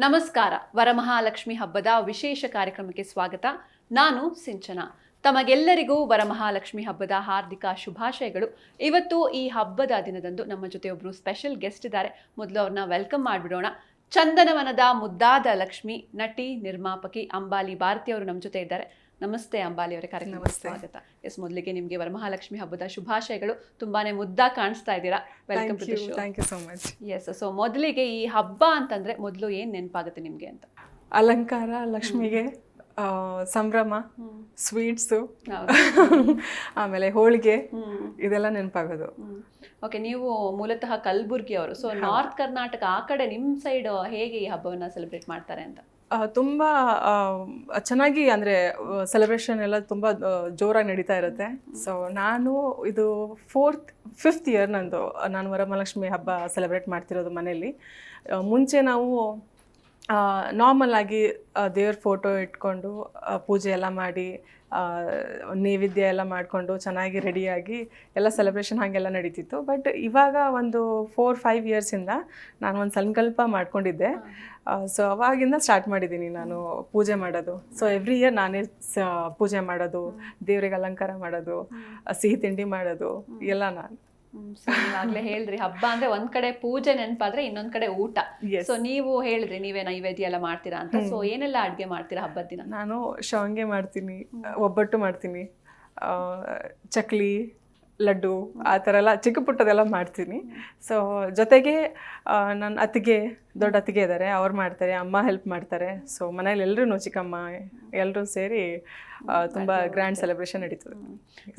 ನಮಸ್ಕಾರ. ವರಮಹಾಲಕ್ಷ್ಮಿ ಹಬ್ಬದ ವಿಶೇಷ ಕಾರ್ಯಕ್ರಮಕ್ಕೆ ಸ್ವಾಗತ. ನಾನು ಸಿಂಚನ. ತಮಗೆಲ್ಲರಿಗೂ ವರಮಹಾಲಕ್ಷ್ಮಿ ಹಬ್ಬದ ಹಾರ್ದಿಕ ಶುಭಾಶಯಗಳು. ಇವತ್ತು ಈ ಹಬ್ಬದ ದಿನದಂದು ನಮ್ಮ ಜೊತೆ ಒಬ್ರು ಸ್ಪೆಷಲ್ ಗೆಸ್ಟ್ ಇದ್ದಾರೆ. ಮೊದಲು ಅವ್ರನ್ನ ವೆಲ್ಕಮ್ ಮಾಡಿಬಿಡೋಣ. ಚಂದನವನದ ಮುದ್ದಾದ ಲಕ್ಷ್ಮಿ, ನಟಿ, ನಿರ್ಮಾಪಕಿ ಅಂಬಾಲಿ ಭಾರತಿ ಅವರು ನಮ್ಮ ಜೊತೆ ಇದ್ದಾರೆ. ನಮಸ್ತೆ ಅಂಬಾಲಿ ಅವರೇ ಕಾರ್ಯಕ್ರಮ. ಸ್ವಾಗತ. ಎಸ್ ಮೊದಲಿಗೆ ನಿಮಗೆ ವರಮಹಾಲಕ್ಷ್ಮಿ ಹಬ್ಬದ ಶುಭಾಶಯಗಳು ತುಂಬಾನೇ ಮುದ್ದಾ ಕಾಣಿಸ್ತಾ ಇದ್ದೀರಾ? Welcome to thank you so much yes so ಮೊದಲಿಗೆ ಈ ಹಬ್ಬ ಅಂತಂದ್ರೆ ಮೊದಲು ಏನ್ ನೆನಪಾಗುತ್ತೆ ನಿಮ್ಗೆ ಅಂತ? ಅಲಂಕಾರ ಲಕ್ಷ್ಮಿಗೆ ಸಂಭ್ರಮ ಸ್ವೀಟ್ಸು ಆಮೇಲೆ ಹೋಳಿಗೆ ಇದೆಲ್ಲ ನೆನಪಾಗೋದು. ಓಕೆ ನೀವು ಮೂಲತಃ ಕಲಬುರ್ಗಿ ಅವರು ಸೊ ನಾರ್ತ್ ಕರ್ನಾಟಕ ಆ ಕಡೆ ನಿಮ್ಮ ಸೈಡ್ ಹೇಗೆ ಈ ಹಬ್ಬವನ್ನ ಸೆಲೆಬ್ರೇಟ್ ಮಾಡ್ತಾರೆ ಅಂತ? ತುಂಬ ಚೆನ್ನಾಗಿ ಅಂದರೆ ಸೆಲೆಬ್ರೇಷನ್ ಎಲ್ಲ ತುಂಬ ಜೋರಾಗಿ ನಡೀತಾ ಇರುತ್ತೆ. ಸೊ ನಾನು ಇದು ಫೋರ್ತ್ ಫಿಫ್ತ್ ಇಯರ್ ನಂದು, ನಾನು ವರಮಹಾಲಕ್ಷ್ಮಿ ಹಬ್ಬ ಸೆಲೆಬ್ರೇಟ್ ಮಾಡ್ತಿರೋದು ಮನೆಯಲ್ಲಿ. ಮುಂಚೆ ನಾವು ನಾರ್ಮಲ್ ಆಗಿ ದೇವ್ರ ಫೋಟೋ ಇಟ್ಕೊಂಡು ಪೂಜೆ ಎಲ್ಲ ಮಾಡಿ ನೈವೇದ್ಯ ಎಲ್ಲ ಮಾಡಿಕೊಂಡು ಚೆನ್ನಾಗಿ ರೆಡಿಯಾಗಿ ಎಲ್ಲ ಸೆಲೆಬ್ರೇಷನ್ ಹಾಗೆಲ್ಲ ನಡೀತಿತ್ತು. ಬಟ್ ಇವಾಗ ಒಂದು ಫೋರ್ ಫೈವ್ ಇಯರ್ಸಿಂದ ನಾನು ಒಂದು ಸಂಕಲ್ಪ ಮಾಡ್ಕೊಂಡಿದ್ದೆ. ಸೊ ಅವಾಗಿಂದ ಸ್ಟಾರ್ಟ್ ಮಾಡಿದ್ದೀನಿ ನಾನು ಪೂಜೆ ಮಾಡೋದು. ಸೊ ಎವ್ರಿ ಇಯರ್ ನಾನೇ ಸ ಪೂಜೆ ಮಾಡೋದು ದೇವ್ರಿಗೆ ಅಲಂಕಾರ ಮಾಡೋದು ಸಿಹಿ ತಿಂಡಿ ಮಾಡೋದು ಎಲ್ಲ ನಾನು. ನೀವಾಗ್ಲೇ ಹೇಳ್ರಿ. ಹಬ್ಬ ಅಂದ್ರೆ ಒಂದ್ ಕಡೆ ಪೂಜೆ ನೆನಪಾದ್ರೆ ಇನ್ನೊಂದ್ ಕಡೆ ಊಟ. ಸೊ ನೀವು ಹೇಳಿದ್ರಿ ನೀವೇ ನೈವೇದ್ಯ ಎಲ್ಲ ಮಾಡ್ತೀರಾ ಅಂತ. ಸೊ ಏನೆಲ್ಲ ಅಡ್ಗೆ ಮಾಡ್ತೀರಾ ಹಬ್ಬದ ದಿನ? ನಾನು ಶಾವಂಗೆ ಮಾಡ್ತೀನಿ ಒಬ್ಬಟ್ಟು ಮಾಡ್ತೀನಿ ಚಕ್ಲಿ ಲಡ್ಡು ಆ ಥರ ಎಲ್ಲ ಚಿಕ್ಕ ಪುಟ್ಟದೆಲ್ಲ ಮಾಡ್ತೀನಿ. ಸೊ ಜೊತೆಗೆ ನನ್ನ ಅತ್ತಿಗೆ ದೊಡ್ಡ ಅತ್ತಿಗೆ ಇದ್ದಾರೆ ಅವ್ರು ಮಾಡ್ತಾರೆ ಅಮ್ಮ ಹೆಲ್ಪ್ ಮಾಡ್ತಾರೆ. ಸೊ ಮನೇಲಿ ಎಲ್ಲರೂ ಚಿಕ್ಕಮ್ಮ ಎಲ್ಲರೂ ಸೇರಿ ತುಂಬ ಗ್ರ್ಯಾಂಡ್ ಸೆಲೆಬ್ರೇಷನ್ ನಡೀತದೆ.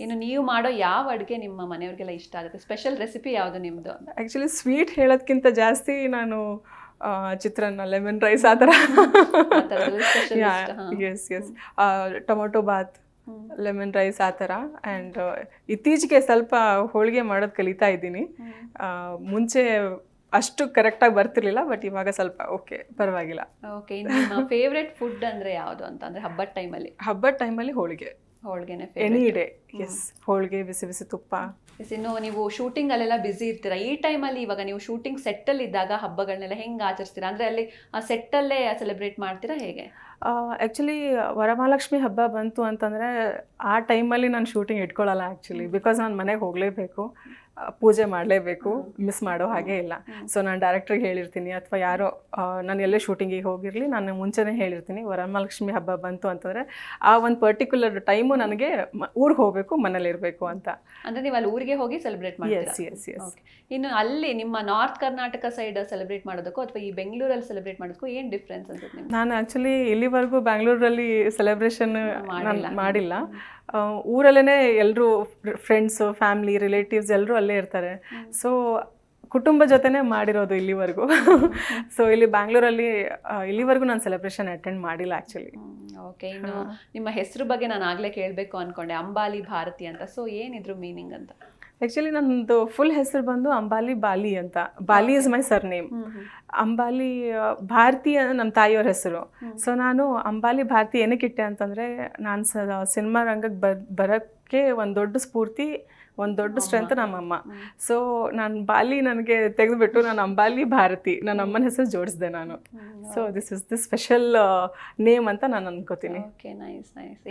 ಇನ್ನು ನೀವು ಮಾಡೋ ಯಾವ ಅಡುಗೆ ನಿಮ್ಮ ಮನೆಯವ್ರಿಗೆಲ್ಲ ಇಷ್ಟ ಆಗುತ್ತೆ? ಸ್ಪೆಷಲ್ ರೆಸಿಪಿ ಯಾವುದು ನಿಮ್ಮದು ಆ್ಯಕ್ಚುಲಿ ಸ್ವೀಟ್ ಹೇಳೋದ್ಕಿಂತ ಜಾಸ್ತಿ ನಾನು ಚಿತ್ರಾನ್ನ ಲೆಮನ್ ರೈಸ್ ಆ ಥರ. Yes yes tomato bath lemon rice ಆ ಥರ ಆ್ಯಂಡ್ ಇತ್ತೀಚೆಗೆ ಸ್ವಲ್ಪ ಹೋಳಿಗೆ ಮಾಡೋದು ಕಲಿತಾ ಇದ್ದೀನಿ. ಮುಂಚೆ ಅಷ್ಟು ಕರೆಕ್ಟಾಗಿ ಬರ್ತಿರ್ಲಿಲ್ಲ ಬಟ್ ಇವಾಗ ಸ್ವಲ್ಪ ಓಕೆ ಪರವಾಗಿಲ್ಲ. ಓಕೆ ಫೇವ್ರೆಟ್ ಫುಡ್ ಅಂದರೆ ಯಾವುದು ಅಂತ ಅಂದ್ರೆ ಹಬ್ಬದ ಟೈಮಲ್ಲಿ ಹಬ್ಬದ ಟೈಮಲ್ಲಿ ಹೋಳಿಗೆ. ಹೋಳ್ಗೆನೆ ಎನಿ ಡೇ ಎಸ್ ಹೋಳಿಗೆ ಬಿಸಿ ಬಿಸಿ ತುಪ್ಪ. ಎಸ್ ಇನ್ನು ನೀವು ಶೂಟಿಂಗ್ ಅಲ್ಲೆಲ್ಲ ಬ್ಯುಸಿ ಇರ್ತೀರಾ? ಈ ಟೈಮಲ್ಲಿ ಇವಾಗ ನೀವು ಶೂಟಿಂಗ್ ಸೆಟ್ಟಲ್ಲಿ ಇದ್ದಾಗ ಹಬ್ಬಗಳನ್ನೆಲ್ಲ ಹೆಂಗೆ ಆಚರಿಸ್ತೀರಾ? ಅಂದ್ರೆ ಅಲ್ಲಿ ಆ ಸೆಟ್ಟಲ್ಲೇ ಸೆಲೆಬ್ರೇಟ್ ಮಾಡ್ತೀರಾ ಹೇಗೆ? ಆ್ಯಕ್ಚುಲಿ ವರಮಹಾಲಕ್ಷ್ಮಿ ಹಬ್ಬ ಬಂತು ಅಂತಂದರೆ ಆ ಟೈಮಲ್ಲಿ ನಾನು ಶೂಟಿಂಗ್ ಇಟ್ಕೊಳ್ಳಲ್ಲ ಆ್ಯಕ್ಚುಲಿ ಬಿಕಾಸ್ ನಾನು ಮನೆಗೆ ಹೋಗಲೇಬೇಕು. ಪೂಜೆ ಮಾಡಲೇಬೇಕು ಮಿಸ್ ಮಾಡೋ ಹಾಗೆ ಇಲ್ಲ. ಸೊ ನಾನು ಡೈರೆಕ್ಟ್ರಿಗೆ ಹೇಳಿರ್ತೀನಿ ಅಥವಾ ಯಾರೋ ನಾನು ಎಲ್ಲೇ ಶೂಟಿಂಗಿಗೆ ಹೋಗಿರಲಿ ನಾನು ಮುಂಚೆನೇ ಹೇಳಿರ್ತೀನಿ ವರಮಹಾಲಕ್ಷ್ಮಿ ಹಬ್ಬ ಬಂತು ಅಂತಂದರೆ ಆ ಒಂದು ಪರ್ಟಿಕ್ಯುಲರ್ ಟೈಮು ನನಗೆ ಊರಿಗೆ ಹೋಗಬೇಕು ಮನೇಲಿರಬೇಕು ಅಂತ. ಅಂದ್ರೆ ನೀವು ಅಲ್ಲಿ ಊರಿಗೆ ಹೋಗಿ ಸೆಲೆಬ್ರೇಟ್ ಮಾಡಿ ಎಸ್ ಎಸ್ ಎಸ್. ಇನ್ನು ಅಲ್ಲಿ ನಿಮ್ಮ ನಾರ್ತ್ ಕರ್ನಾಟಕ ಸೈಡ್ ಸೆಲೆಬ್ರೇಟ್ ಮಾಡೋದಕ್ಕೂ ಅಥವಾ ಈ ಬೆಂಗಳೂರಲ್ಲಿ ಸೆಲೆಬ್ರೇಟ್ ಮಾಡೋದಕ್ಕೂ ಏನ್ ಡಿಫ್ರೆನ್ಸ್ ಅಂತ ನಾನು ಆ್ಯಕ್ಚುಲಿ ಇಲ್ಲಿವರೆಗೂ ಬ್ಯಾಂಗ್ಳೂರಲ್ಲಿ ಸೆಲೆಬ್ರೇಷನ್ ಮಾಡಿಲ್ಲ. ಊರಲ್ಲೇ ಎಲ್ಲರೂ ಫ್ರೆಂಡ್ಸು ಫ್ಯಾಮಿಲಿ ರಿಲೇಟಿವ್ಸ್ ಎಲ್ಲರೂ ಅಲ್ಲೇ ಇರ್ತಾರೆ. ಸೊ ಕುಟುಂಬ ಜೊತೆನೇ ಮಾಡಿರೋದು ಇಲ್ಲಿವರೆಗೂ. ಸೊ ಇಲ್ಲಿ ಬ್ಯಾಂಗ್ಳೂರಲ್ಲಿ ಇಲ್ಲಿವರೆಗೂ ನಾನು ಸೆಲೆಬ್ರೇಷನ್ ಅಟೆಂಡ್ ಮಾಡಿಲ್ಲ ಆ್ಯಕ್ಚುಲಿ ಓಕೆ ಇನ್ನು ನಿಮ್ಮ ಹೆಸರು ಬಗ್ಗೆ ನಾನು ಆಗ್ಲೇ ಕೇಳಬೇಕು ಅನ್ಕೊಂಡೆ. ಅಂಬಾಲಿ ಭಾರತಿ ಅಂತ. ಸೊ ಏನಿದ್ರು ಮೀನಿಂಗ್ ಅಂತ? ಆ್ಯಕ್ಚುಲಿ ನಂದು ಫುಲ್ ಹೆಸರು ಬಂದು ಅಂಬಾಲಿ ಬಾಲಿ ಅಂತ. Bali is my surname Ambali Bharatiya Bharati ನಮ್ಮ ತಾಯಿಯವ್ರ ಹೆಸರು. ಸೊ ನಾನು ಅಂಬಾಲಿ ಭಾರತಿ ಏನಕ್ಕೆ ಇಟ್ಟೆ ಅಂತಂದರೆ ನಾನು ಸ ಸಿನಿಮಾ ರಂಗಕ್ಕೆ ಬರ್ ಬರೋಕ್ಕೆ ಒಂದು ದೊಡ್ಡ ಸ್ಫೂರ್ತಿ ಒಂದು ದೊಡ್ಡ ಸ್ಟ್ರೆಂತ್ ನಮ್ಮಮ್ಮ. ಸೊ ನಾನು ಬಾಲಿ ನನಗೆ ತೆಗೆದುಬಿಟ್ಟು ನಾನು ಅಂಬಾಲಿ ಭಾರತಿ. ನನ್ನ ಅಮ್ಮನ ಹೆಸರು ಜೋಡಿಸಿದೆ ನಾನು. So this is the special name ಅಂತ ನಾನು ಅನ್ಕೋತೀನಿ. ಓಕೆ ನೈಸ್ ನೈಸ್